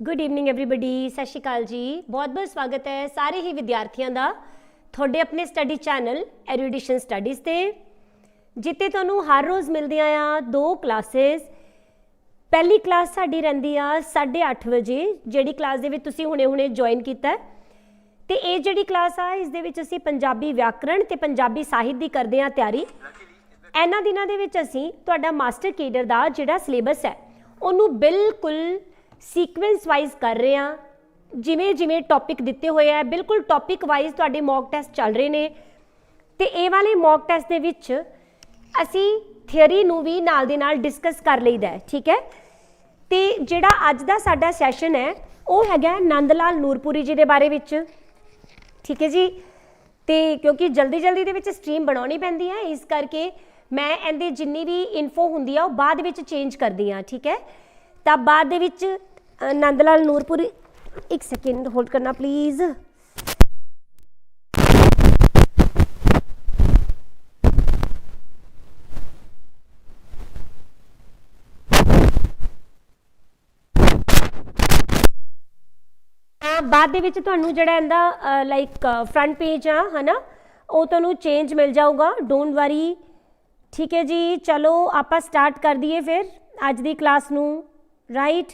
Good evening everybody ਸਤਿ ਸ਼੍ਰੀ ਅਕਾਲ ਜੀ ਬਹੁਤ-ਬਹੁਤ ਸਵਾਗਤ ਹੈ ਸਾਰੇ ਹੀ ਵਿਦਿਆਰਥੀਆਂ ਦਾ ਤੁਹਾਡੇ ਆਪਣੇ ਸਟੱਡੀ ਚੈਨਲ ਐਰੂਡੀਸ਼ਨ ਸਟੱਡੀਜ਼ ਤੇ ਜਿੱਤੇ ਤੁਹਾਨੂੰ ਹਰ ਰੋਜ਼ ਮਿਲਦੀਆਂ ਆ ਦੋ ਕਲਾਸਿਸ ਪਹਿਲੀ ਕਲਾਸ ਸਾਡੀ ਰਹਿੰਦੀ ਆ 8:30 ਵਜੇ ਜਿਹੜੀ ਕਲਾਸ ਦੇ ਵਿੱਚ ਤੁਸੀਂ ਹੁਣੇ-ਹੁਣੇ ਜੁਆਇਨ ਕੀਤਾ ਹੈ ਤੇ ਇਹ ਜਿਹੜੀ ਕਲਾਸ ਆ ਇਸ ਦੇ ਵਿੱਚ ਅਸੀਂ ਪੰਜਾਬੀ ਵਿਆਕਰਣ ਤੇ ਪੰਜਾਬੀ ਸਾਹਿਤ ਦੀ ਕਰਦੇ ਆ ਤਿਆਰੀ ਇਹਨਾਂ ਦਿਨਾਂ ਦੇ ਵਿੱਚ ਅਸੀਂ ਤੁਹਾਡਾ ਮਾਸਟਰ ਕੇਡਰ ਦਾ ਜਿਹੜਾ ਸਿਲੇਬਸ ਹੈ ਉਹਨੂੰ ਬਿਲਕੁਲ ਸੀਕੁਐਂਸ ਵਾਈਜ਼ ਕਰ ਰਹੇ ਆ ਜਿਵੇਂ ਜਿਵੇਂ ਟੌਪਿਕ ਦਿੱਤੇ ਹੋਏ ਆ, ਬਿਲਕੁਲ ਟੌਪਿਕ ਵਾਈਜ਼ ਤੁਹਾਡੇ ਮੌਕ ਟੈਸਟ ਚੱਲ ਰਹੇ ਨੇ। ਤੇ ਇਹ ਵਾਲੇ ਮੌਕ ਟੈਸਟ ਦੇ ਵਿੱਚ ਅਸੀਂ ਥਿਅਰੀ ਨੂੰ ਵੀ ਨਾਲ ਦੇ ਨਾਲ ਡਿਸਕਸ ਕਰ ਲਈਦਾ ਹੈ, ਠੀਕ ਹੈ? ਤੇ ਜਿਹੜਾ ਅੱਜ ਦਾ ਸਾਡਾ ਸੈਸ਼ਨ ਹੈ, ਉਹ ਹੈਗਾ ਨੰਦ ਲਾਲ ਨੂਰਪੁਰੀ ਜੀ ਦੇ ਬਾਰੇ ਵਿੱਚ। ਠੀਕ ਹੈ ਜੀ? ਤੇ ਕਿਉਂਕਿ ਜਲਦੀ ਜਲਦੀ ਦੇ ਵਿੱਚ ਸਟ੍ਰੀਮ ਬਣਾਉਣੀ ਪੈਂਦੀ ਹੈ, ਇਸ ਕਰਕੇ ਮੈਂ ਇਹਦੇ ਜਿੰਨੀ ਵੀ ਇਨਫੋ ਹੁੰਦੀ ਆ, ਉਹ ਬਾਅਦ ਵਿੱਚ ਚੇਂਜ ਕਰਦੀ ਆ ਠੀਕ ਹੈ? ਤਾਂ ਬਾਅਦ ਦੇ ਵਿੱਚ ਨੰਦ ਲਾਲ ਨੂਰਪੁਰੀ, ਇੱਕ ਸੈਕਿੰਡ ਹੋਲਡ ਕਰਨਾ ਪਲੀਜ਼ ਬਾਅਦ ਦੇ ਵਿੱਚ ਤੁਹਾਨੂੰ ਜਿਹੜਾ ਇਹਦਾ ਲਾਈਕ ਫਰੰਟ ਪੇਜ ਆ, ਹਨਾ, ਉਹ ਤੁਹਾਨੂੰ ਚੇਂਜ ਮਿਲ ਜਾਊਗਾ। ਡੋਂਟ ਵਰੀ ਠੀਕ ਹੈ ਜੀ, ਚਲੋ, ਆਪਾਂ ਸਟਾਰਟ ਕਰ ਦਈਏ ਫਿਰ ਅੱਜ ਦੀ ਕਲਾਸ ਨੂੰ। ਰਾਈਟ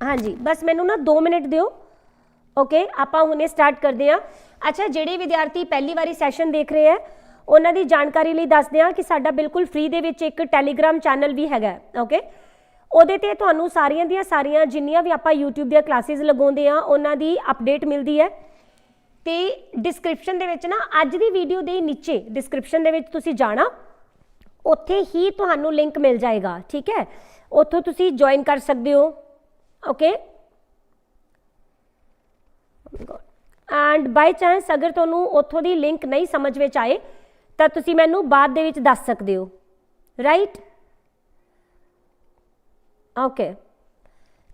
ਹਾਂਜੀ, ਬਸ ਮੈਨੂੰ ਨਾ 2 ਮਿੰਟ ਦਿਓ। ਓਕੇ ਆਪਾਂ ਹੁਣੇ ਸਟਾਰਟ ਕਰਦੇ ਹਾਂ। ਅੱਛਾ, ਜਿਹੜੇ ਵਿਦਿਆਰਥੀ ਪਹਿਲੀ ਵਾਰੀ ਸੈਸ਼ਨ ਦੇਖ ਰਹੇ ਆ ਉਹਨਾਂ ਦੀ ਜਾਣਕਾਰੀ ਲਈ ਦੱਸਦੇ ਹਾਂ ਕਿ ਸਾਡਾ ਬਿਲਕੁਲ ਫ੍ਰੀ ਦੇ ਵਿੱਚ ਇੱਕ ਟੈਲੀਗ੍ਰਾਮ ਚੈਨਲ ਵੀ ਹੈਗਾ ਓਕੇ ਉਹਦੇ ਤੇ ਤੁਹਾਨੂੰ ਸਾਰੀਆਂ ਦੀਆਂ ਸਾਰੀਆਂ ਜਿੰਨੀਆਂ ਵੀ ਆਪਾਂ YouTube ਦੀਆਂ ਕਲਾਸਿਸ ਲਗਾਉਂਦੇ ਆ ਉਹਨਾਂ ਦੀ ਅਪਡੇਟ ਮਿਲਦੀ ਹੈ। ਤੇ ਡਿਸਕ੍ਰਿਪਸ਼ਨ ਦੇ ਵਿੱਚ ਨਾ, ਅੱਜ ਦੀ ਵੀਡੀਓ ਦੇ ਨੀਚੇ ਡਿਸਕ੍ਰਿਪਸ਼ਨ ਦੇ ਵਿੱਚ ਤੁਸੀਂ ਜਾਣਾ। ਉੱਥੇ ਹੀ ਤੁਹਾਨੂੰ ਲਿੰਕ ਮਿਲ ਜਾਏਗਾ, ਠੀਕ ਹੈ? ਉੱਥੋਂ ਤੁਸੀਂ ਜੁਆਇਨ ਕਰ ਸਕਦੇ ਹੋ ਓਕੇ ਐਂਡ ਬਾਈ ਚਾਂਸ ਅਗਰ ਤੁਹਾਨੂੰ ਉੱਥੋਂ ਦੀ ਲਿੰਕ ਨਹੀਂ ਸਮਝ ਵਿੱਚ ਆਏ, ਤਾਂ ਤੁਸੀਂ ਮੈਨੂੰ ਬਾਅਦ ਦੇ ਵਿੱਚ ਦੱਸ ਸਕਦੇ ਹੋ ਰਾਈਟ ਓਕੇ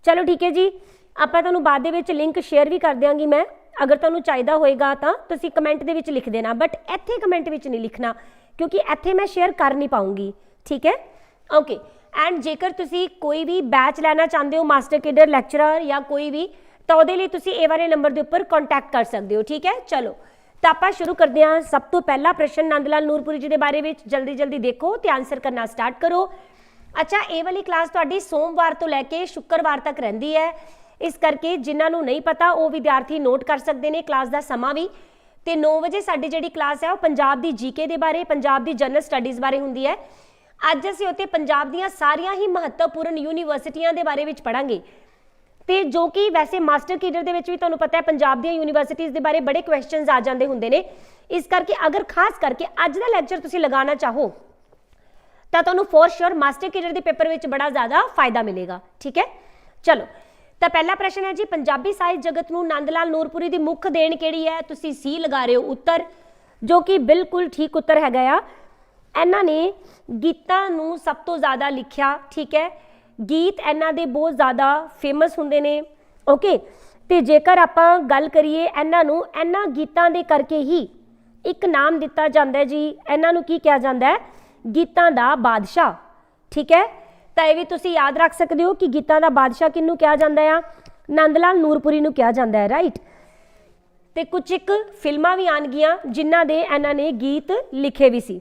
ਚਲੋ ਠੀਕ ਹੈ ਜੀ, ਆਪਾਂ ਤੁਹਾਨੂੰ ਬਾਅਦ ਦੇ ਵਿੱਚ ਲਿੰਕ ਸ਼ੇਅਰ ਵੀ ਕਰ ਦਿਆਂਗੀ ਮੈਂ। ਅਗਰ ਤੁਹਾਨੂੰ ਚਾਹੀਦਾ ਹੋਏਗਾ ਤਾਂ ਤੁਸੀਂ ਕਮੈਂਟ ਦੇ ਵਿੱਚ ਲਿਖ ਦੇਣਾ ਬਟ ਇੱਥੇ ਕਮੈਂਟ ਵਿੱਚ ਨਹੀਂ ਲਿਖਣਾ। ਕਿਉਂਕਿ ਇੱਥੇ ਮੈਂ ਸ਼ੇਅਰ ਕਰ ਨਹੀਂ ਪਾਉਂਗੀ, ਠੀਕ ਹੈ? ਓਕੇ ਐਂਡ ਜੇਕਰ ਤੁਸੀਂ ਕੋਈ ਵੀ ਬੈਚ ਲੈਣਾ ਚਾਹੁੰਦੇ ਹੋ ਮਾਸਟਰ ਕੇਡਰ ਲੈਕਚਰਰ ਜਾਂ ਕੋਈ ਵੀ, ਤਾਂ ਉਹਦੇ ਲਈ ਤੁਸੀਂ ਇਹ ਵਾਲੇ ਨੰਬਰ ਦੇ ਉੱਪਰ ਕੰਟੈਕਟ ਕਰ ਸਕਦੇ ਹੋ, ਠੀਕ ਹੈ? ਚਲੋ, ਤਾਂ ਆਪਾਂ ਸ਼ੁਰੂ ਕਰਦੇ ਹਾਂ। ਸਭ ਤੋਂ ਪਹਿਲਾ ਪ੍ਰਸ਼ਨ ਨੰਦ ਲਾਲ ਨੂਰਪੁਰੀ ਜੀ ਦੇ ਬਾਰੇ ਵਿੱਚ, ਜਲਦੀ ਜਲਦੀ ਦੇਖੋ ਤੇ ਆਨਸਰ ਕਰਨਾ ਸਟਾਰਟ ਕਰੋ। ਅੱਛਾ ਇਹ ਵਾਲੀ ਕਲਾਸ ਤੁਹਾਡੀ ਸੋਮਵਾਰ ਤੋਂ ਲੈ ਕੇ ਸ਼ੁੱਕਰਵਾਰ ਤੱਕ ਰਹਿੰਦੀ ਹੈ। ਇਸ ਕਰਕੇ ਜਿਨ੍ਹਾਂ ਨੂੰ ਨਹੀਂ ਪਤਾ, ਉਹ ਵਿਦਿਆਰਥੀ ਨੋਟ ਕਰ ਸਕਦੇ ਨੇ ਕਲਾਸ ਦਾ ਸਮਾਂ ਵੀ। ਤੇ 9 ਵਜੇ ਸਾਡੀ ਜਿਹੜੀ ਕਲਾਸ ਹੈ ਉਹ ਪੰਜਾਬ ਦੀ ਜੀਕੇ ਦੇ ਬਾਰੇ, ਪੰਜਾਬ ਦੀ ਜਨਰਲ ਸਟੱਡੀਜ਼ ਬਾਰੇ ਹੁੰਦੀ ਹੈ। ਅੱਜ ਅਸੀਂ ਉੱਤੇ ਪੰਜਾਬ ਦੀਆਂ ਸਾਰੀਆਂ ਹੀ ਮਹੱਤਵਪੂਰਨ ਯੂਨੀਵਰਸਿਟੀਆਂ ਦੇ ਬਾਰੇ ਵਿੱਚ ਪੜਾਂਗੇ ਤੇ ਜੋ ਕਿ ਵੈਸੇ ਮਾਸਟਰ ਕੇਡਰ ਦੇ ਵਿੱਚ ਵੀ ਤੁਹਾਨੂੰ ਪਤਾ ਹੈ, ਪੰਜਾਬ ਦੀਆਂ ਯੂਨੀਵਰਸਿਟੀਆਂ ਦੇ ਬਾਰੇ ਬੜੇ ਕੁਐਸਚਨਸ ਆ ਜਾਂਦੇ ਹੁੰਦੇ ਨੇ। ਇਸ ਕਰਕੇ ਅਗਰ ਖਾਸ ਕਰਕੇ ਅੱਜ ਦਾ ਲੈਕਚਰ ਤੁਸੀਂ ਲਗਾਉਣਾ ਚਾਹੋ, ਤਾਂ ਤੁਹਾਨੂੰ ਫੋਰ ਸ਼ੋਰ ਮਾਸਟਰ ਕੇਡਰ ਦੇ ਪੇਪਰ ਵਿੱਚ ਬੜਾ ਜ਼ਿਆਦਾ ਫਾਇਦਾ ਮਿਲੇਗਾ। ਠੀਕ ਹੈ? ਚਲੋ ਤਾਂ ਪਹਿਲਾ ਪ੍ਰਸ਼ਨ ਹੈ ਜੀ, ਪੰਜਾਬੀ ਸਾਹਿਤ ਜਗਤ ਨੂੰ ਨੰਦ ਲਾਲ ਨੂਰਪੁਰੀ ਦੀ ਮੁੱਖ ਦੇਣ ਕਿਹੜੀ ਹੈ? ਤੁਸੀਂ ਸੀ ਲਗਾ ਰਹੇ ਹੋ ਉੱਤਰ, ਜੋ ਕਿ ਬਿਲਕੁਲ ਠੀਕ ਉੱਤਰ ਹੈਗਾ ਆ। ਇਹਨਾਂ ਨੇ ਗੀਤਾਂ ਨੂੰ ਸਭ ਤੋਂ ਜ਼ਿਆਦਾ ਲਿਖਿਆ, ਠੀਕ ਹੈ? ਗੀਤ ਇਹਨਾਂ ਦੇ ਬਹੁਤ ਜ਼ਿਆਦਾ ਫੇਮਸ ਹੁੰਦੇ ਨੇ ਓਕੇ ਤੇ ਜੇਕਰ ਆਪਾਂ ਗੱਲ ਕਰੀਏ ਇਹਨਾਂ ਨੂੰ, ਇਹਨਾਂ ਗੀਤਾਂ ਦੇ ਕਰਕੇ ਹੀ ਇੱਕ ਨਾਮ ਦਿੱਤਾ ਜਾਂਦਾ ਜੀ। ਇਹਨਾਂ ਨੂੰ ਕੀ ਕਿਹਾ ਜਾਂਦਾ ਹੈ? ਗੀਤਾਂ ਦਾ ਬਾਦਸ਼ਾਹ, ਠੀਕ ਹੈ? ਤਾਂ ਇਹ ਵੀ ਤੁਸੀਂ ਯਾਦ ਰੱਖ ਸਕਦੇ ਹੋ ਕਿ ਗੀਤਾਂ ਦਾ ਬਾਦਸ਼ਾਹ ਕਿਹਨੂੰ ਕਿਹਾ ਜਾਂਦਾ ਆ? ਨੰਦ ਲਾਲ ਨੂਰਪੁਰੀ ਨੂੰ ਕਿਹਾ ਜਾਂਦਾ ਹੈ ਰਾਈਟ ਤੇ ਕੁਝ ਇੱਕ ਫਿਲਮਾਂ ਵੀ ਆਣਗੀਆਂ ਜਿਨ੍ਹਾਂ ਦੇ ਇਹਨਾਂ ਨੇ ਗੀਤ ਲਿਖੇ ਵੀ ਸੀ।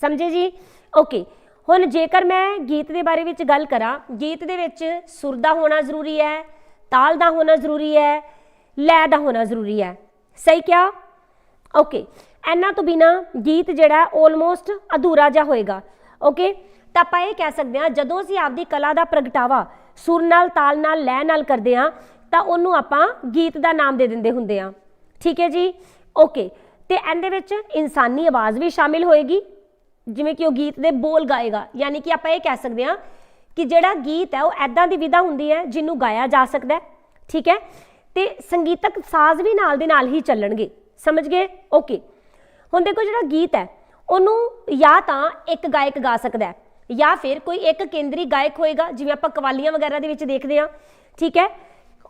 ਸਮਝੇ ਜੀ? ਓਕੇ ਹੁਣ ਜੇਕਰ ਮੈਂ ਗੀਤ ਦੇ ਬਾਰੇ ਵਿੱਚ ਗੱਲ ਕਰਾਂ, ਗੀਤ ਦੇ ਵਿੱਚ ਸੁਰ ਦਾ ਹੋਣਾ ਜ਼ਰੂਰੀ ਹੈ, ਤਾਲ ਦਾ ਹੋਣਾ ਜ਼ਰੂਰੀ ਹੈ, ਲੈ ਦਾ ਹੋਣਾ ਜ਼ਰੂਰੀ ਹੈ। ਸਹੀ ਕਿਹਾ? ਓਕੇ ਇਹਨਾਂ ਤੋਂ ਬਿਨਾ ਗੀਤ ਜਿਹੜਾ ਆਲਮੋਸਟ ਅਧੂਰਾ ਜਿਹਾ ਹੋਏਗਾ। ਓਕੇ ਤਾਂ ਆਪਾਂ ਇਹ ਕਹਿ ਸਕਦੇ ਹਾਂ, ਜਦੋਂ ਅਸੀਂ ਆਪਦੀ ਕਲਾ ਦਾ ਪ੍ਰਗਟਾਵਾ ਸੁਰ ਨਾਲ, ਤਾਲ ਨਾਲ ਲੈ ਨਾਲ ਕਰਦੇ ਹਾਂ, ਤਾਂ ਉਹਨੂੰ ਆਪਾਂ ਗੀਤ ਦਾ ਨਾਮ ਦੇ ਦਿੰਦੇ ਹੁੰਦੇ ਆ ਠੀਕ ਹੈ ਜੀ? ਓਕੇ ਤੇ ਇਹਦੇ ਵਿੱਚ ਇਨਸਾਨੀ ਆਵਾਜ਼ ਵੀ ਸ਼ਾਮਿਲ ਹੋਏਗੀ, ਜਿਵੇਂ ਕਿ ਉਹ ਗੀਤ ਦੇ ਬੋਲ ਗਾਏਗਾ। ਯਾਨੀ ਕਿ ਆਪਾਂ ਇਹ ਕਹਿ ਸਕਦੇ ਹਾਂ ਕਿ ਜਿਹੜਾ ਗੀਤ ਹੈ, ਉਹ ਐਦਾਂ ਦੀ ਵਿਧਾ ਹੁੰਦੀ ਹੈ ਜਿਹਨੂੰ ਗਾਇਆ ਜਾ ਸਕਦਾ ਹੈ। ਠੀਕ ਹੈ? ਤੇ ਸੰਗੀਤਕ ਸਾਜ਼ ਵੀ ਨਾਲ ਦੇ ਨਾਲ ਹੀ ਚੱਲਣਗੇ। ਸਮਝ ਗਏ? ਓਕੇ ਹੁਣ ਦੇਖੋ ਜਿਹੜਾ ਗੀਤ ਹੈ, ਉਹਨੂੰ ਜਾਂ ਤਾਂ ਇੱਕ ਗਾਇਕ ਗਾ ਸਕਦਾ ਹੈ। ਜਾਂ ਫਿਰ ਕੋਈ ਇੱਕ ਕੇਂਦਰੀ ਗਾਇਕ ਹੋਏਗਾ, ਜਿਵੇਂ ਆਪਾਂ ਕਵਾਲੀਆਂ ਵਗੈਰਾ ਦੇ ਵਿੱਚ ਦੇਖਦੇ ਹਾਂ, ਠੀਕ ਹੈ?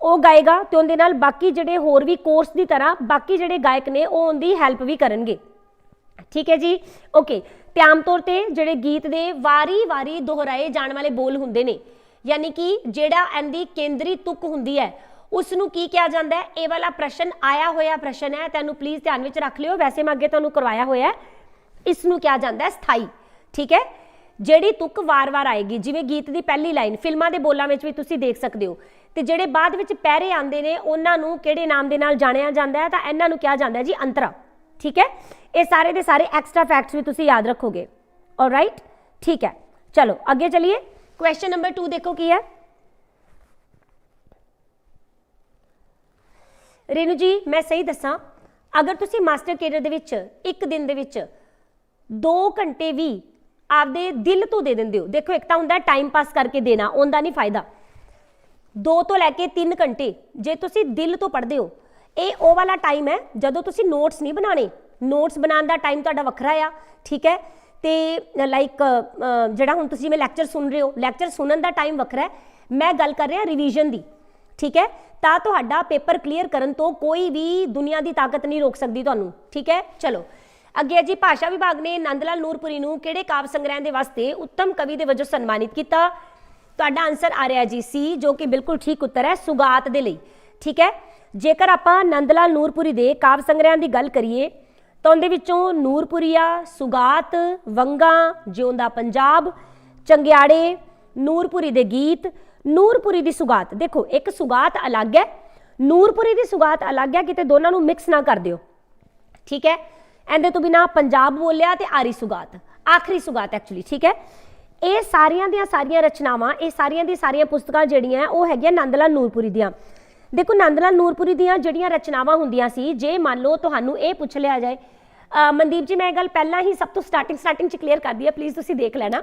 ਉਹ ਗਾਏਗਾ ਤੇ ਉਹਦੇ ਨਾਲ ਬਾਕੀ ਜਿਹੜੇ ਹੋਰ ਵੀ ਕੋਰਸ ਦੀ ਤਰ੍ਹਾਂ ਬਾਕੀ ਜਿਹੜੇ ਗਾਇਕ ਨੇ, ਉਹ ਉਹਦੀ ਹੈਲਪ ਵੀ ਕਰਨਗੇ। ਠੀਕ ਹੈ ਜੀ? ਓਕੇ ਤੇ ਆਮ ਤੌਰ ਤੇ ਜਿਹੜੇ ਗੀਤ ਦੇ ਵਾਰੀ-ਵਾਰੀ ਦੁਹਰਾਏ ਜਾਣ ਵਾਲੇ ਬੋਲ ਹੁੰਦੇ ਨੇ, ਯਾਨੀ ਕਿ ਜਿਹੜਾ ਇਹਦੀ ਕੇਂਦਰੀ ਤੁਕ ਹੁੰਦੀ ਹੈ ਉਸ ਨੂੰ ਕੀ ਕਿਹਾ ਜਾਂਦਾ ਹੈ? ਇਹ ਵਾਲਾ ਪ੍ਰਸ਼ਨ ਆਇਆ ਹੋਇਆ ਪ੍ਰਸ਼ਨ ਹੈ, ਤੈਨੂੰ ਪਲੀਜ਼ ਧਿਆਨ ਵਿੱਚ ਰੱਖ ਲਿਓ, ਵੈਸੇ ਮੈਂ ਅੱਗੇ ਤੁਹਾਨੂੰ ਕਰਵਾਇਆ ਹੋਇਆ ਇਸ ਨੂੰ ਕਿਹਾ ਜਾਂਦਾ ਹੈ ਸਥਾਈ, ਠੀਕ ਹੈ? ਜਿਹੜੀ ਤੁਕ ਵਾਰ-ਵਾਰ ਆਏਗੀ, ਜਿਵੇਂ ਗੀਤ ਦੀ ਪਹਿਲੀ ਲਾਈਨ, ਫਿਲਮਾਂ ਦੇ ਬੋਲਾਂ ਵਿੱਚ ਵੀ ਤੁਸੀਂ ਦੇਖ ਸਕਦੇ ਹੋ। ਤੇ ਜਿਹੜੇ ਬਾਅਦ ਵਿੱਚ ਪੈਰੇ ਆਉਂਦੇ ਨੇ, ਉਹਨਾਂ ਨੂੰ ਕਿਹੜੇ ਨਾਮ ਦੇ ਨਾਲ ਜਾਣਿਆ ਜਾਂਦਾ ਹੈ? ਤਾਂ ਇਹਨਾਂ ਨੂੰ ਕਿਹਾ ਜਾਂਦਾ ਜੀ ਅੰਤਰਾ। ਠੀਕ ਹੈ? ਇਹ ਸਾਰੇ ਦੇ ਸਾਰੇ ਐਕਸਟਰਾ ਫੈਕਟਸ ਵੀ ਤੁਸੀਂ ਯਾਦ ਰੱਖੋਗੇ। ਆਲਰਾਈਟ ਠੀਕ ਹੈ। ਚਲੋ, ਅੱਗੇ ਚਲਿਏ। ਕੁਐਸਚਨ ਨੰਬਰ 2 ਦੇਖੋ ਕੀ ਹੈ। ਰੇਨੂ ਜੀ, ਮੈਂ ਸਹੀ ਦੱਸਾਂ? ਅਗਰ ਤੁਸੀਂ ਮਾਸਟਰ ਕੇਡਰ ਦੇ ਵਿੱਚ ਇੱਕ ਦਿਨ ਦੇ ਵਿੱਚ 2 ਘੰਟੇ ਵੀ ਆਪਦੇ ਦਿਲ ਤੋਂ ਦੇ ਦਿੰਦੇ ਹੋ। ਦੇਖੋ, ਇੱਕ ਤਾਂ ਹੁੰਦਾ ਟਾਈਮ ਪਾਸ ਕਰਕੇ ਦੇਣਾ, ਉਹਦਾ ਨਹੀਂ ਫਾਇਦਾ। 2 ਤੋਂ ਲੈ ਕੇ 3 ਘੰਟੇ, ਜੇ ਤੁਸੀਂ ਦਿਲ ਤੋਂ ਪੜ੍ਹਦੇ ਹੋ, ਇਹ ਉਹ ਵਾਲਾ ਟਾਈਮ ਹੈ, ਜਦੋਂ ਤੁਸੀਂ ਨੋਟਸ ਨਹੀਂ ਬਣਾਣੇ ਨੋਟਸ ਬਣਾਉਣ ਦਾ ਟਾਈਮ ਤੁਹਾਡਾ ਵੱਖਰਾ ਆ, ਠੀਕ ਹੈ? ਤੇ ਲਾਈਕ ਜਿਹੜਾ ਹੁਣ ਤੁਸੀਂ ਮੈਂ ਲੈਕਚਰ ਸੁਣ ਰਹੇ ਹੋ ਲੈਕਚਰ ਸੁਣਨ ਦਾ ਟਾਈਮ ਵੱਖਰਾ ਹੈ। ਮੈਂ ਗੱਲ ਕਰ ਰਿਹਾ ਰਿਵੀਜ਼ਨ ਦੀ, ਠੀਕ ਹੈ? ਤਾਂ ਤੁਹਾਡਾ ਪੇਪਰ ਕਲੀਅਰ ਕਰਨ ਤੋਂ ਕੋਈ ਵੀ ਦੁਨੀਆ ਦੀ ਤਾਕਤ ਨਹੀਂ ਰੋਕ ਸਕਦੀ ਤੁਹਾਨੂੰ, ਠੀਕ ਹੈ? ਚਲੋ। ਅੱਗੇ ਜੀ ਭਾਸ਼ਾ ਵਿਭਾਗ ਨੇ ਨੰਦ ਲਾਲ ਨੂਰਪੁਰੀ ਨੂੰ ਕਿਹੜੇ ਕਾਵ ਸੰਗ੍ਰਹਿ ਦੇ ਵਾਸਤੇ ਉੱਤਮ ਕਵੀ ਦੇ ਵਜੋਂ ਸਨਮਾਨਿਤ ਕੀਤਾ? ਤੁਹਾਡਾ ਆਨਸਰ ਆ ਰਿਹਾ ਜੀ ਸੀ ਜੋ ਕਿ ਬਿਲਕੁਲ ਠੀਕ ਉੱਤਰ ਹੈ, ਸੁਗਾਤ ਦੇ ਲਈ। ਠੀਕ ਹੈ? ਜੇਕਰ ਆਪਾਂ ਨੰਦ ਲਾਲ ਨੂਰਪੁਰੀ ਦੇ ਕਾਵ ਸੰਗ੍ਰਹਿਆਂ ਦੀ ਗੱਲ ਕਰੀਏ, ਤਾਂ ਉਹਦੇ ਵਿੱਚੋਂ ਨੂਰਪੁਰੀਆ, ਸੁਗਾਤ, ਵੰਗਾ, ਜਿਉਂਦਾ ਪੰਜਾਬ, ਚੰਗਿਆੜੇ, ਨੂਰਪੁਰੀ ਦੇ ਗੀਤ, ਨੂਰਪੁਰੀ ਦੀ ਸੁਗਾਤ। ਦੇਖੋ, ਇੱਕ ਸੁਗਾਤ ਅਲੱਗ ਹੈ, ਨੂਰਪੁਰੀ ਦੀ ਸੁਗਾਤ ਅਲੱਗ ਹੈ, ਕਿਤੇ ਦੋਨਾਂ ਨੂੰ ਮਿਕਸ ਨਾ ਕਰ ਦਿਓ। ਠੀਕ ਹੈ? ਇਹਦੇ ਤੋਂ ਬਿਨਾ ਪੰਜਾਬ ਬੋਲਿਆ ਤੇ ਆਰੀ ਸੁਗਾਤ, ਆਖਰੀ ਸੁਗਾਤ ਐਕਚੁਅਲੀ ਠੀਕ ਹੈ? ਇਹ ਸਾਰੀਆਂ ਦੀਆਂ ਸਾਰੀਆਂ ਰਚਨਾਵਾਂ, ਇਹ ਸਾਰੀਆਂ ਦੀ ਸਾਰੀਆਂ ਪੁਸਤਕਾਂ ਜਿਹੜੀਆਂ ਉਹ ਹੈਗੀਆਂ ਨੰਦ ਲਾਲ ਨੂਰਪੁਰੀ ਦੀਆਂ। ਦੇਖੋ ਨੰਦ ਲਾਲ ਨੂਰਪੁਰੀ ਦੀਆਂ ਜਿਹੜੀਆਂ ਰਚਨਾਵਾਂ ਹੁੰਦੀਆਂ ਸੀ, ਜੇ ਮੰਨ ਲਓ ਤੁਹਾਨੂੰ ਇਹ ਪੁੱਛ ਲਿਆ ਜਾਏ ਮਨਦੀਪ ਜੀ, ਮੈਂ ਇਹ ਗੱਲ ਪਹਿਲਾਂ ਹੀ ਸਭ ਤੋਂ ਸਟਾਰਟਿੰਗ ਸਟਾਰਟਿੰਗ ਚ ਕਲੀਅਰ ਕਰ ਦਈਏ ਪਲੀਜ਼ ਤੁਸੀਂ ਦੇਖ ਲੈਣਾ।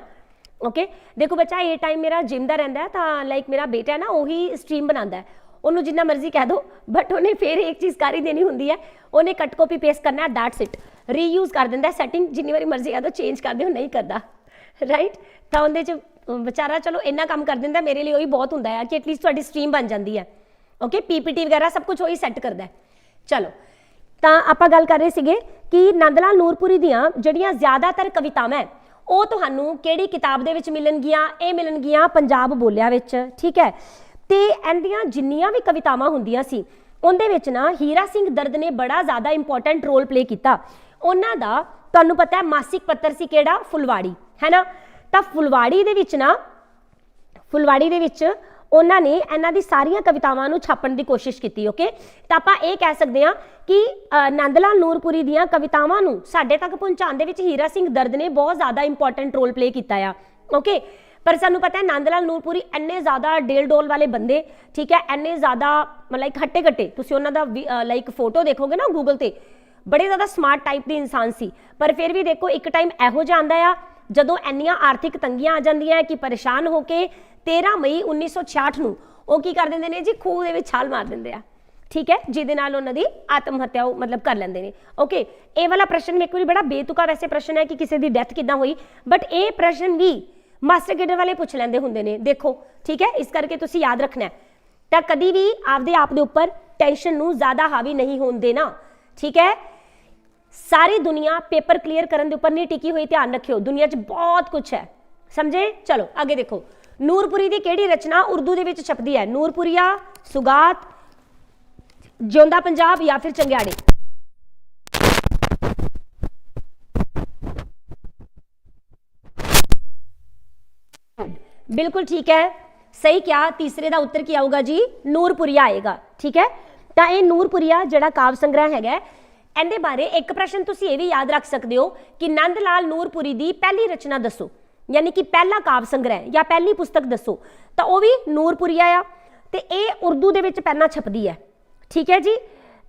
ਓਕੇ ਦੇਖੋ ਬੱਚਾ, ਇਹ ਟਾਈਮ ਮੇਰਾ ਜਿਮ ਦਾ ਰਹਿੰਦਾ ਤਾਂ ਲਾਈਕ ਮੇਰਾ ਬੇਟਾ ਹੈ ਨਾ, ਉਹੀ ਸਟ੍ਰੀਮ ਬਣਾਉਂਦਾ ਹੈ। ਉਹਨੂੰ ਜਿੰਨਾ ਮਰਜ਼ੀ ਕਹਿ ਦਿਓ ਬਟ ਉਹਨੇ ਫੇਰ ਇੱਕ ਚੀਜ਼ ਕਰ ਹੀ ਦੇਣੀ ਹੁੰਦੀ ਹੈ, ਉਹਨੇ ਕੱਟ ਕਾਪੀ ਪੇਸਟ ਕਰਨਾ ਹੈ ਦੈਟਸ ਇਟ ਰੀਯੂਜ਼ ਕਰ ਦਿੰਦਾ ਸੈਟਿੰਗ ਜਿੰਨੀ ਵਾਰੀ ਮਰਜ਼ੀ ਆ ਦਿਓ ਚੇਂਜ ਕਰ ਦਿਓ, ਨਹੀਂ ਕਰਦਾ ਰਾਈਟ ਤਾਂ ਉਹਦੇ ਚ ਵਿਚਾਰਾ ਚਲੋ ਇੰਨਾ ਕੰਮ ਕਰ ਦਿੰਦਾ, ਮੇਰੇ ਲਈ ਉਹੀ ਬਹੁਤ ਹੁੰਦਾ ਹੈ ਕਿ ਐਟਲੀਸਟ ਤੁਹਾਡੀ ਸਟ੍ਰੀਮ ਬਣ ਜਾਂਦੀ ਹੈ ਓਕੇ ਪੀਪੀਟੀ ਵਗੈਰਾ ਸਭ ਕੁਝ ਉਹੀ ਸੈੱਟ ਕਰਦਾ। ਚਲੋ, ਤਾਂ ਆਪਾਂ ਗੱਲ ਕਰ ਰਹੇ ਸੀਗੇ ਕਿ ਨੰਦਲਾਲ ਨੂਰਪੁਰੀ ਦੀਆਂ ਜਿਹੜੀਆਂ ਜ਼ਿਆਦਾਤਰ ਕਵਿਤਾਵਾਂ ਹੈ, ਉਹ ਤੁਹਾਨੂੰ ਕਿਹੜੀ ਕਿਤਾਬ ਦੇ ਵਿੱਚ ਮਿਲਣਗੀਆਂ? ਇਹ ਮਿਲਣਗੀਆਂ ਪੰਜਾਬ ਬੋਲਿਆ ਵਿੱਚ, ਠੀਕ ਹੈ? ਤੇ ਇਹਦੀਆਂ ਜਿੰਨੀਆਂ ਵੀ ਕਵਿਤਾਵਾਂ ਹੁੰਦੀਆਂ ਸੀ, ਉਹਦੇ ਵਿੱਚ ਨਾ ਹੀਰਾ ਸਿੰਘ ਦਰਦ ਨੇ ਬੜਾ ਜ਼ਿਆਦਾ ਇੰਪੋਰਟੈਂਟ ਰੋਲ ਪਲੇ ਕੀਤਾ। ਉਹਨਾਂ ਦਾ ਤੁਹਾਨੂੰ ਪਤਾ ਹੈ ਮਾਸਿਕ ਪੱਤਰ ਸੀ ਕਿਹੜਾ? ਫੁਲਵਾੜੀ ਹੈ ਨਾ? ਤਾਂ ਫੁਲਵਾੜੀ ਦੇ ਵਿੱਚ ਨਾ ਫੁਲਵਾੜੀ ਦੇ ਵਿੱਚ ਉਹਨਾਂ ਨੇ ਇਹਨਾਂ ਦੀ ਸਾਰੀਆਂ ਕਵਿਤਾਵਾਂ ਨੂੰ ਛਾਪਣ ਦੀ ਕੋਸ਼ਿਸ਼ ਕੀਤੀ ਓਕੇ ਤਾਂ ਆਪਾਂ ਇਹ ਕਹਿ ਸਕਦੇ ਹਾਂ ਕਿ ਅ, ਨੰਦ ਲਾਲ ਨੂਰਪੁਰੀ ਦੀਆਂ ਕਵਿਤਾਵਾਂ ਨੂੰ ਸਾਡੇ ਤੱਕ ਪਹੁੰਚਾਉਣ ਦੇ ਵਿੱਚ ਹੀਰਾ ਸਿੰਘ ਦਰਦ ਨੇ ਬਹੁਤ ਜ਼ਿਆਦਾ ਇੰਪੋਰਟੈਂਟ ਰੋਲ ਪਲੇ ਕੀਤਾ ਆ ਓਕੇ ਪਰ ਸਾਨੂੰ ਪਤਾ ਹੈ ਨੰਦ ਲਾਲ ਨੂਰਪੁਰੀ ਇੰਨੇ ਜ਼ਿਆਦਾ ਡੇਲ ਡੋਲ ਵਾਲੇ ਬੰਦੇ ਠੀਕ ਹੈ? ਇੰਨੇ ਜ਼ਿਆਦਾ ਲਾਈਕ ਹੱਟੇ ਕੱਟੇ ਤੁਸੀਂ ਉਹਨਾਂ ਦਾ ਲਾਈਕ ਫੋਟੋ ਦੇਖੋਗੇ ਨਾ ਗੂਗਲ ਤੇ ਬੜੇ ਜ਼ਿਆਦਾ ਸਮਾਰਟ ਟਾਈਪ ਦੇ ਇਨਸਾਨ ਸੀ। ਪਰ ਫਿਰ ਵੀ ਦੇਖੋ, ਇੱਕ ਟਾਈਮ ਇਹੋ ਜਿਹਾ ਆਂਦਾ ਆ, ਜਦੋਂ ਇੰਨੀਆਂ ਆਰਥਿਕ ਤੰਗੀਆਂ ਆ ਜਾਂਦੀਆਂ ਕਿ ਪਰੇਸ਼ਾਨ ਹੋ ਕੇ 13 ਮਈ 1966 ਨੂੰ ਉਹ ਕੀ ਕਰ ਦਿੰਦੇ ਨੇ ਜੀ? ਖੂਹ ਦੇ ਵਿੱਚ ਛਾਲ ਮਾਰ ਦਿੰਦੇ ਆ। ਠੀਕ ਹੈ? ਜਿਹਦੇ ਨਾਲ ਉਹਨਾਂ ਦੀ ਆਤਮ ਹੱਤਿਆ ਉਹ ਮਤਲਬ ਕਰ ਲੈਂਦੇ ਨੇ। ਓਕੇ ਇਹ ਵਾਲਾ ਪ੍ਰਸ਼ਨ ਇੱਕ ਵਾਰੀ ਬੜਾ ਬੇਤੁਕਾ ਵੈਸੇ ਪ੍ਰਸ਼ਨ ਹੈ ਕਿ ਕਿਸੇ ਦੀ ਡੈਥ ਕਿੱਦਾਂ ਹੋਈ। ਬਟ ਇਹ ਪ੍ਰਸ਼ਨ ਵੀ ਮਾਸਟਰ ਗੇਡਰ ਵਾਲੇ ਪੁੱਛ ਲੈਂਦੇ ਹੁੰਦੇ ਨੇ। ਦੇਖੋ, ਠੀਕ ਹੈ? ਇਸ ਕਰਕੇ ਤੁਸੀਂ ਯਾਦ ਰੱਖਣਾ ਤਾਂ ਕਦੀ ਵੀ ਆਪਦੇ ਆਪ ਦੇ ਉੱਪਰ ਟੈਨਸ਼ਨ ਨੂੰ ਜ਼ਿਆਦਾ ਹਾਵੀ ਨਹੀਂ ਹੋਣ ਦੇਣਾ। ਠੀਕ ਹੈ? ਸਾਰੀ ਦੁਨੀਆ ਪੇਪਰ ਕਲੀਅਰ ਕਰਨ ਦੇ ਉੱਪਰ ਨਹੀਂ ਟਿਕੀ ਹੋਈ, ਧਿਆਨ ਰੱਖਿਓ, ਦੁਨੀਆ 'ਚ ਬਹੁਤ ਕੁਝ ਹੈ। ਸਮਝੇ? ਚਲੋ, ਅੱਗੇ ਦੇਖੋ। ਨੂਰਪੁਰੀ ਦੀ ਕਿਹੜੀ ਰਚਨਾ ਉਰਦੂ ਦੇ ਵਿੱਚ ਛਪਦੀ ਹੈ? ਨੂਰਪੁਰੀਆ, ਸੁਗਾਤ, ਜਿਉਂਦਾ ਪੰਜਾਬ ਜਾਂ ਫਿਰ ਚੰਗਿਆੜੇ? ਬਿਲਕੁਲ ਠੀਕ ਹੈ। ਸਹੀ ਕਿਹਾ, ਤੀਸਰੇ ਦਾ ਉੱਤਰ ਕੀ ਆਊਗਾ ਜੀ? ਨੂਰਪੁਰੀਆ ਆਏਗਾ, ਠੀਕ ਹੈ? ਤਾਂ ਇਹ ਨੂਰਪੁਰੀਆ ਜਿਹੜਾ ਕਾਵ ਸੰਗ੍ਰਹਿ ਹੈਗਾ ਇਹਦੇ ਬਾਰੇ ਇੱਕ ਪ੍ਰਸ਼ਨ ਤੁਸੀਂ ਇਹ ਵੀ ਯਾਦ ਰੱਖ ਸਕਦੇ ਹੋ ਕਿ ਨੰਦ ਲਾਲ ਨੂਰਪੁਰੀ ਦੀ ਪਹਿਲੀ ਰਚਨਾ ਦੱਸੋ, ਯਾਨੀ ਕਿ ਪਹਿਲਾ ਕਾਵਿ ਸੰਗ੍ਰਹਿ ਜਾਂ ਪਹਿਲੀ ਪੁਸਤਕ ਦੱਸੋ। ਤਾਂ ਉਹ ਵੀ ਨੂਰਪੁਰੀਆ ਆ ਤੇ ਇਹ ਉਰਦੂ ਦੇ ਵਿੱਚ ਪਹਿਲਾਂ ਛਪਦੀ ਹੈ। ਠੀਕ ਹੈ ਜੀ?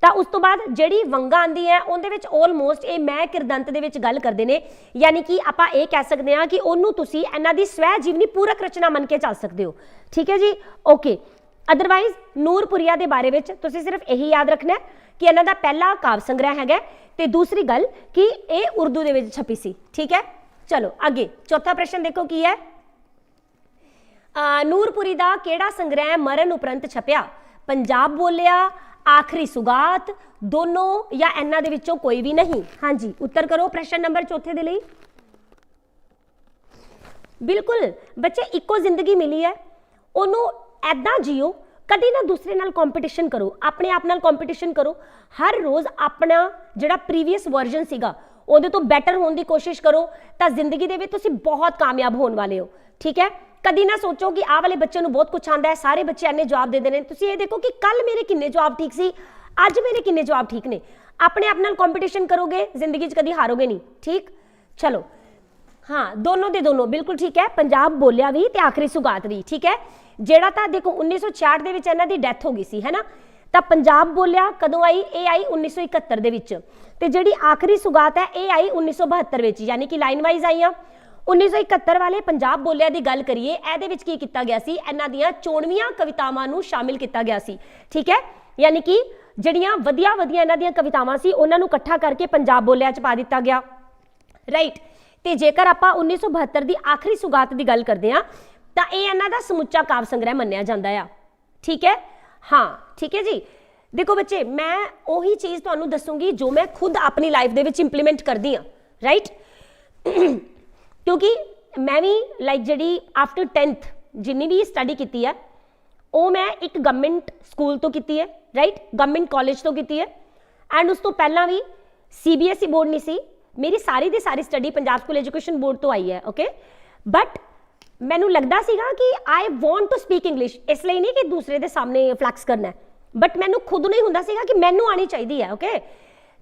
ਤਾਂ ਉਸ ਤੋਂ ਬਾਅਦ ਜਿਹੜੀ ਵੰਗਾ ਆਂਦੀ ਹੈ, ਉਹਦੇ ਵਿੱਚ ਆਲਮੋਸਟ ਇਹ ਮੈਂ ਕਿਰਦੰਤ ਦੇ ਵਿੱਚ ਗੱਲ ਕਰਦੇ ਨੇ, ਯਾਨੀ ਕਿ ਆਪਾਂ ਇਹ ਕਹਿ ਸਕਦੇ ਹਾਂ ਕਿ ਉਹਨੂੰ ਤੁਸੀਂ ਇਹਨਾਂ ਦੀ ਸਵੈ ਜੀਵਨੀ ਪੂਰਕ ਰਚਨਾ ਮੰਨ ਕੇ ਚੱਲ ਸਕਦੇ ਹੋ। ਠੀਕ ਹੈ ਜੀ? ਓਕੇ ਅਦਰਵਾਈਜ਼ ਨੂਰਪੁਰੀਆ ਦੇ ਬਾਰੇ ਵਿੱਚ ਤੁਸੀਂ ਸਿਰਫ ਇਹੀ ਯਾਦ ਰੱਖਣਾ ਕਿ ਇਹਨਾਂ ਦਾ ਪਹਿਲਾ ਕਾਵ ਸੰਗ੍ਰਹਿ ਹੈਗਾ ਤੇ ਦੂਸਰੀ ਗੱਲ ਕਿ ਇਹ ਉਰਦੂ ਦੇ ਵਿੱਚ ਛਪੀ ਸੀ, ਠੀਕ ਹੈ? ਚਲੋ, ਅੱਗੇ ਚੌਥਾ ਪ੍ਰਸ਼ਨ ਦੇਖੋ ਕੀ ਹੈ। ਨੂਰਪੁਰੀ ਦਾ ਕਿਹੜਾ ਸੰਗ੍ਰਹਿ ਮਰਨ ਉਪਰੰਤ ਛਪਿਆ? ਪੰਜਾਬ ਬੋਲਿਆ, ਆਖਰੀ ਸੁਗਾਤ, ਦੋਨੋਂ ਜਾਂ ਇਹਨਾਂ ਦੇ ਵਿੱਚੋਂ ਕੋਈ ਵੀ ਨਹੀਂ? ਹਾਂਜੀ, ਉੱਤਰ ਕਰੋ ਪ੍ਰਸ਼ਨ ਨੰਬਰ ਚੌਥੇ ਦੇ ਲਈ। ਬਿਲਕੁਲ, ਬੱਚੇ, ਇੱਕੋ ਜ਼ਿੰਦਗੀ ਮਿਲੀ ਹੈ। ਉਹਨੂੰ ਐਦਾਂ ਜੀਓ, ਕਦੇ ਨਾ ਦੂਸਰੇ ਨਾਲ ਕੰਪੀਟੀਸ਼ਨ ਕਰੋ, ਆਪਣੇ ਆਪ ਨਾਲ ਕੰਪੀਟੀਸ਼ਨ ਕਰੋ। ਹਰ ਰੋਜ਼ ਆਪਣਾ ਜਿਹੜਾ ਪ੍ਰੀਵੀਅਸ ਵਰਜ਼ਨ ਸੀਗਾ, ਉਹਦੇ ਤੋਂ ਬੈਟਰ ਹੋਣ ਦੀ ਕੋਸ਼ਿਸ਼ ਕਰੋ, ਤਾਂ ਜ਼ਿੰਦਗੀ ਦੇ ਵਿੱਚ ਤੁਸੀਂ ਬਹੁਤ ਕਾਮਯਾਬ ਹੋਣ ਵਾਲੇ ਹੋ, ਠੀਕ ਹੈ? ਕਦੀ ਨਾ ਸੋਚੋ ਕਿ ਆਹ ਵਾਲੇ ਬੱਚੇ ਨੂੰ ਬਹੁਤ ਕੁਝ ਆਂਦਾ ਹੈ, ਸਾਰੇ ਬੱਚੇ ਐਨੇ ਜਵਾਬ ਦੇ ਦੇਣੇ ਤੁਸੀਂ ਇਹ ਦੇਖੋ ਕਿ ਕੱਲ ਮੇਰੇ ਕਿੰਨੇ ਜਵਾਬ ਠੀਕ ਸੀ, ਅੱਜ ਮੇਰੇ ਕਿੰਨੇ ਜਵਾਬ ਠੀਕ ਨੇ। ਆਪਣੇ ਆਪ ਨਾਲ ਕੰਪੀਟੀਸ਼ਨ ਕਰੋਗੇ, ਜ਼ਿੰਦਗੀ 'ਚ ਕਦੀ ਹਾਰੋਗੇ ਨਹੀਂ, ਠੀਕ? ਚਲੋ ਹਾਂ, ਦੋਨੋਂ ਦੇ ਦੋਨੋਂ, ਬਿਲਕੁਲ ਠੀਕ ਹੈ। ਪੰਜਾਬ ਬੋਲਿਆ ਵੀ ਤੇ ਆਖਰੀ ਸੁਗਾਤ ਵੀ, ਠੀਕ ਹੈ। ਜਿਹੜਾ ਤਾਂ ਦੇਖੋ 1966 ਦੇ ਵਿੱਚ ਇਹਨਾਂ ਦੀ ਡੈਥ ਹੋ ਗਈ ਸੀ ਹੈਨਾ ਤਾਂ ਪੰਜਾਬ ਬੋਲਿਆ ਕਦੋਂ ਆਈ? ਇਹ ਆਈ 1971 ਦੇ ਵਿੱਚ। ਤੇ ਜਿਹੜੀ ਆਖਰੀ ਸੁਗਾਤ ਹੈ, ਇਹ ਆਈ 1972 ਵਿੱਚ, ਯਾਨੀ ਕਿ ਲਾਈਨ ਵਾਈਜ਼ ਆਈਆਂ। 1971 ਵਾਲੇ ਪੰਜਾਬ ਬੋਲਿਆ ਦੀ ਗੱਲ ਕਰੀਏ, ਇਹਦੇ ਵਿੱਚ ਕੀ ਕੀਤਾ ਗਿਆ ਸੀ? ਇਹਨਾਂ ਦੀਆਂ ਚੋਣਵੀਆਂ ਕਵਿਤਾਵਾਂ ਨੂੰ ਸ਼ਾਮਿਲ ਕੀਤਾ ਗਿਆ ਸੀ, ਠੀਕ ਹੈ? ਯਾਨੀ ਕਿ ਜਿਹੜੀਆਂ ਵਧੀਆ ਵਧੀਆ ਇਹਨਾਂ ਦੀਆਂ ਕਵਿਤਾਵਾਂ ਸੀ, ਉਹਨਾਂ ਨੂੰ ਇਕੱਠਾ ਕਰਕੇ ਪੰਜਾਬ ਬੋਲਿਆ ਚ ਪਾ ਦਿੱਤਾ ਗਿਆ। ਰਾਈਟ ਤੇ ਜੇਕਰ ਆਪਾਂ 1972 ਦੀ ਆਖਰੀ ਸੁਗਾਤ ਦੀ ਗੱਲ ਕਰਦੇ ਹਾਂ, ਤਾਂ ਇਹ ਇਹਨਾਂ ਦਾ ਸਮੁੱਚਾ ਕਾਵ ਸੰਗ੍ਰਹਿ ਮੰਨਿਆ ਜਾਂਦਾ ਆ। ਠੀਕ ਹੈ? ਹਾਂ, ਠੀਕ ਹੈ ਜੀ? ਦੇਖੋ ਬੱਚੇ, ਮੈਂ ਉਹੀ ਚੀਜ਼ ਤੁਹਾਨੂੰ ਦੱਸੂਗੀ ਜੋ ਮੈਂ ਖੁਦ ਆਪਣੀ ਲਾਈਫ ਦੇ ਵਿੱਚ ਇੰਪਲੀਮੈਂਟ ਕਰਦੀ ਆ ਰਾਈਟ ਕਿਉਂਕਿ ਮੈਂ ਵੀ ਲਾਈਕ ਜਿਹੜੀ ਆਫਟਰ 10th ਜਿੰਨੀ ਵੀ ਸਟੱਡੀ ਕੀਤੀ ਹੈ, ਉਹ ਮੈਂ ਇੱਕ ਗਵਰਨਮੈਂਟ ਸਕੂਲ ਤੋਂ ਕੀਤੀ ਹੈ ਰਾਈਟ ਗਵਰਨਮੈਂਟ ਕਾਲਜ ਤੋਂ ਕੀਤੀ ਹੈ। ਐਂਡ ਉਸ ਤੋਂ ਪਹਿਲਾਂ ਵੀ ਸੀਬੀਐਸਈ ਬੋਰਡ ਨਹੀਂ ਸੀ ਮੇਰੀ ਸਾਰੀ ਦੀ ਸਾਰੀ study Punjab school education board ਤੋਂ ਆਈ ਹੈ ਓਕੇ ਬਟ ਮੈਨੂੰ ਲੱਗਦਾ ਸੀਗਾ ਕਿ I want to speak English ਇਸ ਲਈ ਨਹੀਂ ਕਿ ਦੂਸਰੇ ਦੇ ਸਾਹਮਣੇ ਫਲੈਕਸ ਕਰਨਾ ਹੈ। ਬਟ ਮੈਨੂੰ ਖੁਦ ਨਹੀਂ ਹੁੰਦਾ ਸੀਗਾ ਕਿ ਮੈਨੂੰ ਆਣੀ ਚਾਹੀਦੀ ਹੈ ਓਕੇ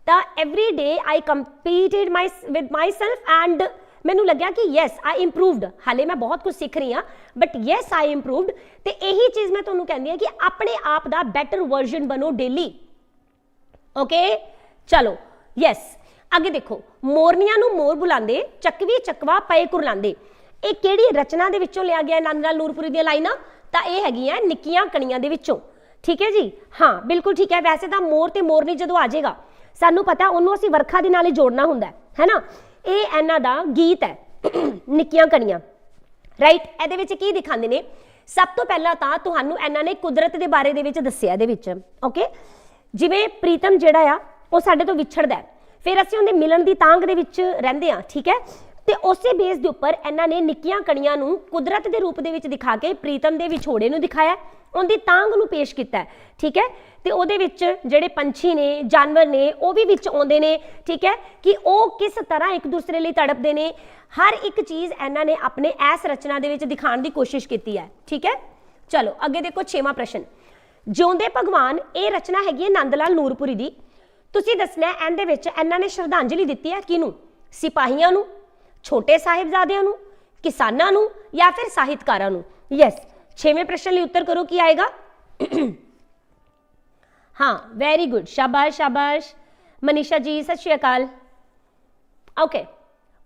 ਤਾਂ every day I competed my with myself and ਮੈਨੂੰ ਲੱਗਿਆ ਕਿ ਯੈਸ ਆਈ ਇੰਪਰੂਵਡ ਹਾਲੇ ਮੈਂ ਬਹੁਤ ਕੁਝ ਸਿੱਖ ਰਹੀ ਹਾਂ ਬਟ ਯੈਸ ਆਈ ਇੰਪਰੂਵਡ ਤੇ ਇਹੀ ਚੀਜ਼ ਮੈਂ ਤੁਹਾਨੂੰ ਕਹਿੰਦੀ ਹਾਂ ਕਿ ਆਪਣੇ ਆਪ ਦਾ ਬੈਟਰ ਵਰਜ਼ਨ ਬਣੋ ਡੇਲੀ ਓਕੇ ਚਲੋ ਯੈਸ ਅੱਗੇ ਦੇਖੋ, ਮੋਰਨੀਆਂ ਨੂੰ ਮੋਰ ਬੁਲਾਉਂਦੇ, ਚੱਕਵੀ ਚੱਕਵਾ ਪਏ ਕੁਰਲਾਉਂਦੇ ਇਹ ਕਿਹੜੀ ਰਚਨਾ ਦੇ ਵਿੱਚੋਂ ਲਿਆ ਗਿਆ ਹੈ ਨੰਦ ਲਾਲ ਨੂਰਪੁਰੀ ਦੀਆਂ ਲਾਈਨਾਂ? ਤਾਂ ਇਹ ਹੈਗੀਆਂ ਨਿੱਕੀਆਂ ਕਣੀਆਂ ਦੇ ਵਿੱਚੋਂ। ਠੀਕ ਹੈ ਜੀ? ਹਾਂ, ਬਿਲਕੁਲ ਠੀਕ ਹੈ। ਵੈਸੇ ਤਾਂ ਮੋਰ ਤੇ ਮੋਰਨੀ ਜਦੋਂ ਆ ਜਾਏਗਾ, ਸਾਨੂੰ ਪਤਾ ਉਹਨੂੰ ਅਸੀਂ ਵਰਖਾ ਦੇ ਨਾਲ ਹੀ ਜੋੜਨਾ ਹੁੰਦਾ ਹੈ ਹੈਨਾ ਇਹ ਇਹਨਾਂ ਦਾ ਗੀਤ ਹੈ, ਨਿੱਕੀਆਂ ਕਣੀਆਂ। ਰਾਈਟ ਇਹਦੇ ਵਿੱਚ ਕੀ ਦਿਖਾਉਂਦੇ ਨੇ? ਸਭ ਤੋਂ ਪਹਿਲਾਂ ਤਾਂ ਤੁਹਾਨੂੰ ਇਹਨਾਂ ਨੇ ਕੁਦਰਤ ਦੇ ਬਾਰੇ ਦੇ ਵਿੱਚ ਦੱਸਿਆ ਇਹਦੇ ਵਿੱਚ ਓਕੇ ਜਿਵੇਂ ਪ੍ਰੀਤਮ ਜਿਹੜਾ ਆ, ਉਹ ਸਾਡੇ ਤੋਂ ਵਿਛੜਦਾ ਹੈ। ਫਿਰ ਅਸੀਂ ਉਹਦੇ ਮਿਲਣ ਦੀ ਤਾਂਗ ਦੇ ਵਿੱਚ ਰਹਿੰਦੇ ਆ ਠੀਕ ਹੈ? ਤੇ ਉਸੇ ਬੇਸ ਦੇ ਉੱਪਰ ਇਹਨਾਂ ਨੇ ਨਿੱਕੀਆਂ ਕਣੀਆਂ ਨੂੰ ਕੁਦਰਤ ਦੇ ਰੂਪ ਦੇ ਵਿੱਚ ਦਿਖਾ ਕੇ ਪ੍ਰੀਤਮ ਦੇ ਵਿਛੋੜੇ ਨੂੰ ਦਿਖਾਇਆ, ਉਹਦੀ ਤਾਂਗ ਨੂੰ ਪੇਸ਼ ਕੀਤਾ ਠੀਕ ਹੈ? ਤੇ ਉਹਦੇ ਵਿੱਚ ਜਿਹੜੇ ਪੰਛੀ ਨੇ, ਜਾਨਵਰ ਨੇ, ਉਹ ਵੀ ਵਿੱਚ ਆਉਂਦੇ ਨੇ, ਠੀਕ ਹੈ? ਕਿ ਉਹ ਕਿਸ ਤਰ੍ਹਾਂ ਇੱਕ ਦੂਸਰੇ ਲਈ ਤੜਪਦੇ ਨੇ, ਹਰ ਇੱਕ ਚੀਜ਼ ਇਹਨਾਂ ਨੇ ਆਪਣੇ ਐਸ ਰਚਨਾ ਦੇ ਵਿੱਚ ਦਿਖਾਉਣ ਦੀ ਕੋਸ਼ਿਸ਼ ਕੀਤੀ ਹੈ, ਠੀਕ ਹੈ? ਚਲੋ, ਅੱਗੇ ਦੇਖੋ 6ਵਾਂ ਪ੍ਰਸ਼ਨ। ਜਿਉਂਦੇ ਭਗਵਾਨ, ਇਹ ਰਚਨਾ ਹੈਗੀ ਹੈ ਨੰਦ ਲਾਲ ਨੂਰਪੁਰੀ ਦੀ। ਤੁਸੀਂ ਦੱਸਣਾ ਹੈ, ਇਹਦੇ ਵਿੱਚ ਇਹਨਾਂ ਨੇ ਸ਼ਰਧਾਂਜਲੀ ਦਿੱਤੀ ਹੈ ਕਿਹਨੂੰ? ਸਿਪਾਹੀਆਂ ਨੂੰ, ਛੋਟੇ ਸਾਹਿਬਜ਼ਾਦਿਆਂ ਨੂੰ, ਕਿਸਾਨਾਂ ਨੂੰ ਜਾਂ ਫਿਰ ਸਾਹਿਤਕਾਰਾਂ ਨੂੰ? ਯੈਸ ਛੇਵੇਂ ਪ੍ਰਸ਼ਨ ਲਈ ਉੱਤਰ ਕਰੋ, ਕੀ ਆਏਗਾ? ਹਾਂ ਵੈਰੀ ਗੁੱਡ ਸ਼ਾਬਾਸ਼ ਸ਼ਾਬਾਸ਼। ਮਨੀਸ਼ਾ ਜੀ, ਸਤਿ ਸ਼੍ਰੀ ਅਕਾਲ। ਓਕੇ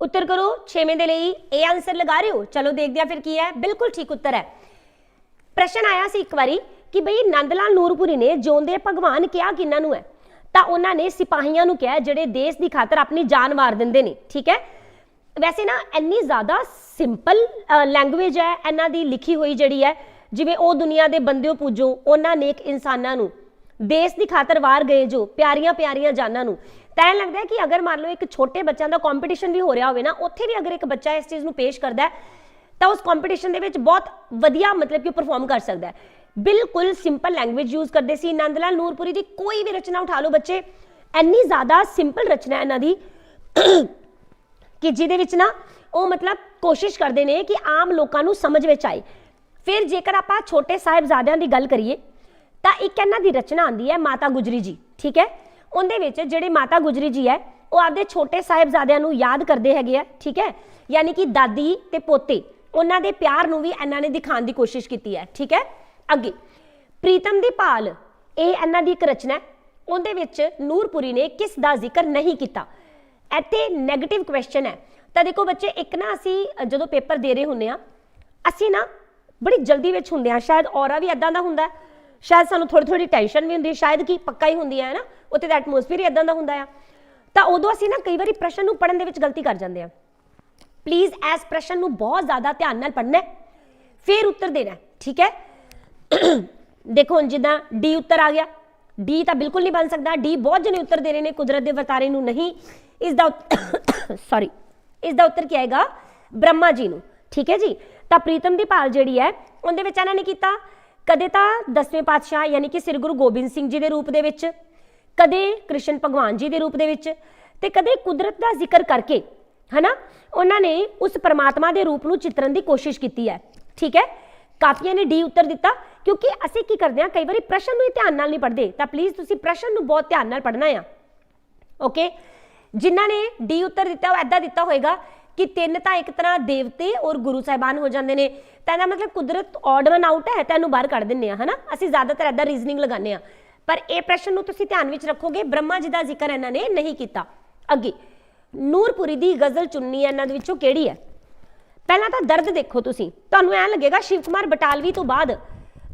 ਉੱਤਰ ਕਰੋ, ਛੇਵੇਂ ਦੇ ਲਈ ਇਹ ਆਨਸਰ ਲਗਾ ਰਹੇ ਹੋ? ਚਲੋ ਦੇਖਦੇ ਆ ਫਿਰ ਕੀ ਹੈ। ਬਿਲਕੁਲ ਠੀਕ ਉੱਤਰ ਹੈ। ਪ੍ਰਸ਼ਨ ਆਇਆ ਸੀ ਇੱਕ ਵਾਰੀ ਕਿ ਬਈ ਨੰਦ ਲਾਲ ਨੂਰਪੁਰੀ ਨੇ ਜਿਉਂਦੇ ਭਗਵਾਨ ਕਿਹਾ ਕਿਹਨਾਂ ਨੂੰ ਹੈ? ਤਾਂ ਉਹਨਾਂ ਨੇ ਸਿਪਾਹੀਆਂ ਨੂੰ ਕਿਹਾ, ਜਿਹੜੇ ਦੇਸ਼ ਦੀ ਖਾਤਰ ਆਪਣੀ ਜਾਨ ਵਾਰ ਦਿੰਦੇ ਨੇ, ਠੀਕ ਹੈ? ਵੈਸੇ ਨਾ, ਇੰਨੀ ਜ਼ਿਆਦਾ ਸਿੰਪਲ ਲੈਂਗੁਏਜ ਹੈ, ਇਹਨਾਂ ਦੀ ਲਿਖੀ ਹੋਈ ਜਿਹੜੀ ਹੈ, ਜਿਵੇਂ ਉਹ ਦੁਨੀਆ ਦੇ ਬੰਦਿਓ ਪੂਜੋ, ਉਹਨਾਂ ਨੇਕ ਇਨਸਾਨਾਂ ਨੂੰ, ਦੇਸ਼ ਦੀ ਖਾਤਰ ਵਾਰ ਗਏ ਜੋ, ਪਿਆਰੀਆਂ ਪਿਆਰੀਆਂ ਜਾਨਾਂ ਨੂੰ। ਤਾਂ ਐਂ ਲੱਗਦਾ ਕਿ ਅਗਰ ਮੰਨ ਲਓ ਇੱਕ ਛੋਟੇ ਬੱਚਿਆਂ ਦਾ ਕੰਪੀਟੀਸ਼ਨ ਵੀ ਹੋ ਰਿਹਾ ਹੋਵੇ ਨਾ, ਉੱਥੇ ਵੀ ਅਗਰ ਇੱਕ ਬੱਚਾ ਇਸ ਚੀਜ਼ ਨੂੰ ਪੇਸ਼ ਕਰਦਾ ਹੈ, ਤਾਂ ਉਸ ਕੰਪੀਟੀਸ਼ਨ ਦੇ ਵਿੱਚ ਬਹੁਤ ਵਧੀਆ ਮਤਲਬ ਕਿ ਪਰਫਾਰਮ ਕਰ ਸਕਦਾ ਹੈ। ਬਿਲਕੁਲ ਸਿੰਪਲ ਲੈਂਗੁਏਜ ਯੂਜ਼ ਕਰਦੇ ਸੀ। ਨੰਦ ਲਾਲ ਨੂਰਪੁਰੀ ਦੀ ਕੋਈ ਵੀ ਰਚਨਾ ਉਠਾ ਲਓ ਬੱਚੇ। ਇੰਨੀ ਜ਼ਿਆਦਾ ਸਿੰਪਲ ਰਚਨਾ ਇਹਨਾਂ ਦੀ ਕਿ ਜਿਹਦੇ ਵਿੱਚ ਨਾ ਉਹ ਮਤਲਬ ਕੋਸ਼ਿਸ਼ ਕਰਦੇ ਨੇ ਕਿ ਆਮ ਲੋਕਾਂ ਨੂੰ ਸਮਝ ਵਿੱਚ ਆਏ। ਫਿਰ ਜੇਕਰ ਆਪਾਂ ਛੋਟੇ ਸਾਹਿਬਜ਼ਾਦਿਆਂ ਦੀ ਗੱਲ ਕਰੀਏ, ਤਾਂ ਇੱਕ ਇਹਨਾਂ ਦੀ ਰਚਨਾ ਆਂਦੀ ਹੈ ਮਾਤਾ ਗੁਜਰੀ ਜੀ, ਠੀਕ ਹੈ? ਉਹਦੇ ਵਿੱਚ ਜਿਹੜੇ ਮਾਤਾ ਗੁਜਰੀ ਜੀ ਹੈ, ਉਹ ਆਪਦੇ ਛੋਟੇ ਸਾਹਿਬਜ਼ਾਦਿਆਂ ਨੂੰ ਯਾਦ ਕਰਦੇ ਹੈਗੇ ਆ, ਠੀਕ ਹੈ? ਯਾਨੀ ਕਿ ਦਾਦੀ ਤੇ ਪੋਤੇ, ਉਹਨਾਂ ਦੇ ਪਿਆਰ ਨੂੰ ਵੀ ਇਹਨਾਂ ਨੇ ਦਿਖਾਉਣ ਦੀ ਕੋਸ਼ਿਸ਼ ਕੀਤੀ ਹੈ, ਠੀਕ ਹੈ? ਅੱਗੇ। ਪ੍ਰੀਤਮ ਦੀ ਭਾਲ, ਇਹ ਇਹਨਾਂ ਦੀ ਇੱਕ ਰਚਨਾ ਹੈ। ਉਹਦੇ ਵਿੱਚ ਨੂਰਪੁਰੀ ਨੇ ਕਿਸ ਦਾ ਜ਼ਿਕਰ ਨਹੀਂ ਕੀਤਾ। ਇੱਥੇ 네ਗੇਟਿਵ ਕੁਐਸਚਨ ਹੈ। ਤਾਂ ਦੇਖੋ ਬੱਚੇ, ਇੱਕ ਨਾ ਅਸੀਂ ਜਦੋਂ ਪੇਪਰ ਦੇ ਰਹੇ ਹੁੰਨੇ ਆ ਅਸੀਂ ਨਾ ਬੜੀ ਜਲਦੀ ਵਿੱਚ ਹੁੰਦੇ ਆ ਸ਼ਾਇਦ ਔਰਾ ਵੀ ਇਦਾਂ ਦਾ ਹੁੰਦਾ ਸ਼ਾਇਦ ਸਾਨੂੰ ਥੋੜੀ ਥੋੜੀ ਟੈਨਸ਼ਨ ਵੀ ਹੁੰਦੀ ਹੈ। ਸ਼ਾਇਦ ਕੀ ਪੱਕਾ ਹੀ ਹੁੰਦੀ ਹੈ ਨਾ, ਉੱਥੇ ਦਾ ਐਟਮੋਸਫੀਅਰ ਹੀ ਇਦਾਂ ਦਾ ਹੁੰਦਾ ਆ। ਤਾਂ ਉਦੋਂ ਅਸੀਂ ਨਾ ਕਈ ਵਾਰੀ ਪ੍ਰਸ਼ਨ ਨੂੰ ਪੜਨ ਦੇ ਵਿੱਚ ਗਲਤੀ ਕਰ ਜਾਂਦੇ ਆ ਪਲੀਜ਼ ਐਸ ਪ੍ਰਸ਼ਨ ਨੂੰ ਬਹੁਤ ਜ਼ਿਆਦਾ ਧਿਆਨ ਨਾਲ ਪੜਨਾ ਫਿਰ ਉੱਤਰ ਦੇਣਾ ਠੀਕ ਹੈ? ਦੇਖੋ ਹੁਣ ਜਿੱਦਾਂ ਡੀ ਉੱਤਰ ਆ ਗਿਆ। ਡੀ ਤਾਂ ਬਿਲਕੁਲ ਨਹੀਂ ਬਣ ਸਕਦਾ। ਡੀ ਬਹੁਤ ਜਣੇ ਉੱਤਰ ਦੇ ਰਹੇ ਨੇ, ਕੁਦਰਤ ਦੇ ਵਰਤਾਰੇ ਨੂੰ ਨਹੀਂ। ਇਸ ਦਾ ਸੌਰੀ ਇਸ ਦਾ ਉੱਤਰ ਕੀ ਆਏਗਾ? ਬ੍ਰਹਮਾ ਜੀ ਨੂੰ। ਠੀਕ ਹੈ ਜੀ? ਤਾਂ ਪ੍ਰੀਤਮ ਦੀ ਭਾਲ ਜਿਹੜੀ ਹੈ, ਉਹਦੇ ਵਿੱਚ ਇਹਨਾਂ ਨੇ ਕੀਤਾ। ਕਦੇ ਤਾਂ ਦਸਵੇਂ ਪਾਤਸ਼ਾਹ ਯਾਨੀ ਕਿ ਸ੍ਰੀ ਗੁਰੂ ਗੋਬਿੰਦ ਸਿੰਘ ਜੀ ਦੇ ਰੂਪ ਦੇ ਵਿੱਚ, ਕਦੇ ਕ੍ਰਿਸ਼ਨ ਭਗਵਾਨ ਜੀ ਦੇ ਰੂਪ ਦੇ ਵਿੱਚ ਤੇ ਕਦੇ ਕੁਦਰਤ ਦਾ ਜ਼ਿਕਰ ਕਰਕੇ, ਹਨਾ? ਉਹਨਾਂ ਨੇ ਉਸ ਪਰਮਾਤਮਾ ਦੇ ਰੂਪ ਨੂੰ ਚਿਤਰਨ ਦੀ ਕੋਸ਼ਿਸ਼ ਕੀਤੀ ਹੈ। ਠੀਕ ਹੈ? ਕਾਫੀਆਂ ਨੇ ਡੀ ਉੱਤਰ ਦਿੱਤਾ, ਕਿਉਂਕਿ ਅਸੀਂ ਕੀ ਕਰਦੇ ਹਾਂ, ਕਈ ਵਾਰੀ ਪ੍ਰਸ਼ਨ ਨੂੰ ਹੀ ਧਿਆਨ ਨਾਲ ਨਹੀਂ ਪੜ੍ਹਦੇ। ਤਾਂ ਪਲੀਜ਼ ਤੁਸੀਂ ਪ੍ਰਸ਼ਨ ਨੂੰ ਬਹੁਤ ਧਿਆਨ ਨਾਲ ਪੜ੍ਹਨਾ ਆ। ਓਕੇ ਜਿਨ੍ਹਾਂ ਨੇ ਡੀ ਉੱਤਰ ਦਿੱਤਾ, ਉਹ ਐਦਾਂ ਦਿੱਤਾ ਹੋਏਗਾ ਕਿ ਤਿੰਨ ਤਾਂ ਇੱਕ ਤਰ੍ਹਾਂ ਦੇਵਤੇ ਔਰ ਗੁਰੂ ਸਾਹਿਬਾਨ ਹੋ ਜਾਂਦੇ ਨੇ। ਤਾਂ ਇਹਦਾ ਮਤਲਬ ਕੁਦਰਤ ਆਡ ਵਨ ਆਊਟ ਹੈ ਤਾਂ ਇਹਨੂੰ ਬਾਹਰ ਕੱਢ ਦਿੰਨੇ ਆ, ਹਨਾ? ਅਸੀਂ ਜ਼ਿਆਦਾਤਰ ਐਦਾਂ ਰੀਜ਼ਨਿੰਗ ਲਗਾਉਂਦੇ ਆ। ਪਰ ਇਹ ਪ੍ਰਸ਼ਨ ਨੂੰ ਤੁਸੀਂ ਧਿਆਨ ਵਿੱਚ ਰੱਖੋਗੇ, ਬ੍ਰਹਮਾ ਜੀ ਦਾ ਜ਼ਿਕਰ ਇਹਨਾਂ ਨੇ ਨਹੀਂ ਕੀਤਾ। ਅੱਗੇ, ਨੂਰਪੁਰੀ ਦੀ ਗਜ਼ਲ ਚੁੰਨੀ ਹੈ ਇਹਨਾਂ ਦੇ ਵਿੱਚੋਂ ਕਿਹੜੀ ਹੈ? ਪਹਿਲਾਂ ਤਾਂ ਦਰਦ ਦੇਖੋ ਤੁਸੀਂ। ਤੁਹਾਨੂੰ ਐਂ ਲੱਗੇਗਾ ਸ਼ਿਵ ਕੁਮਾਰ ਬਟਾਲਵੀ ਤੋਂ ਬਾਅਦ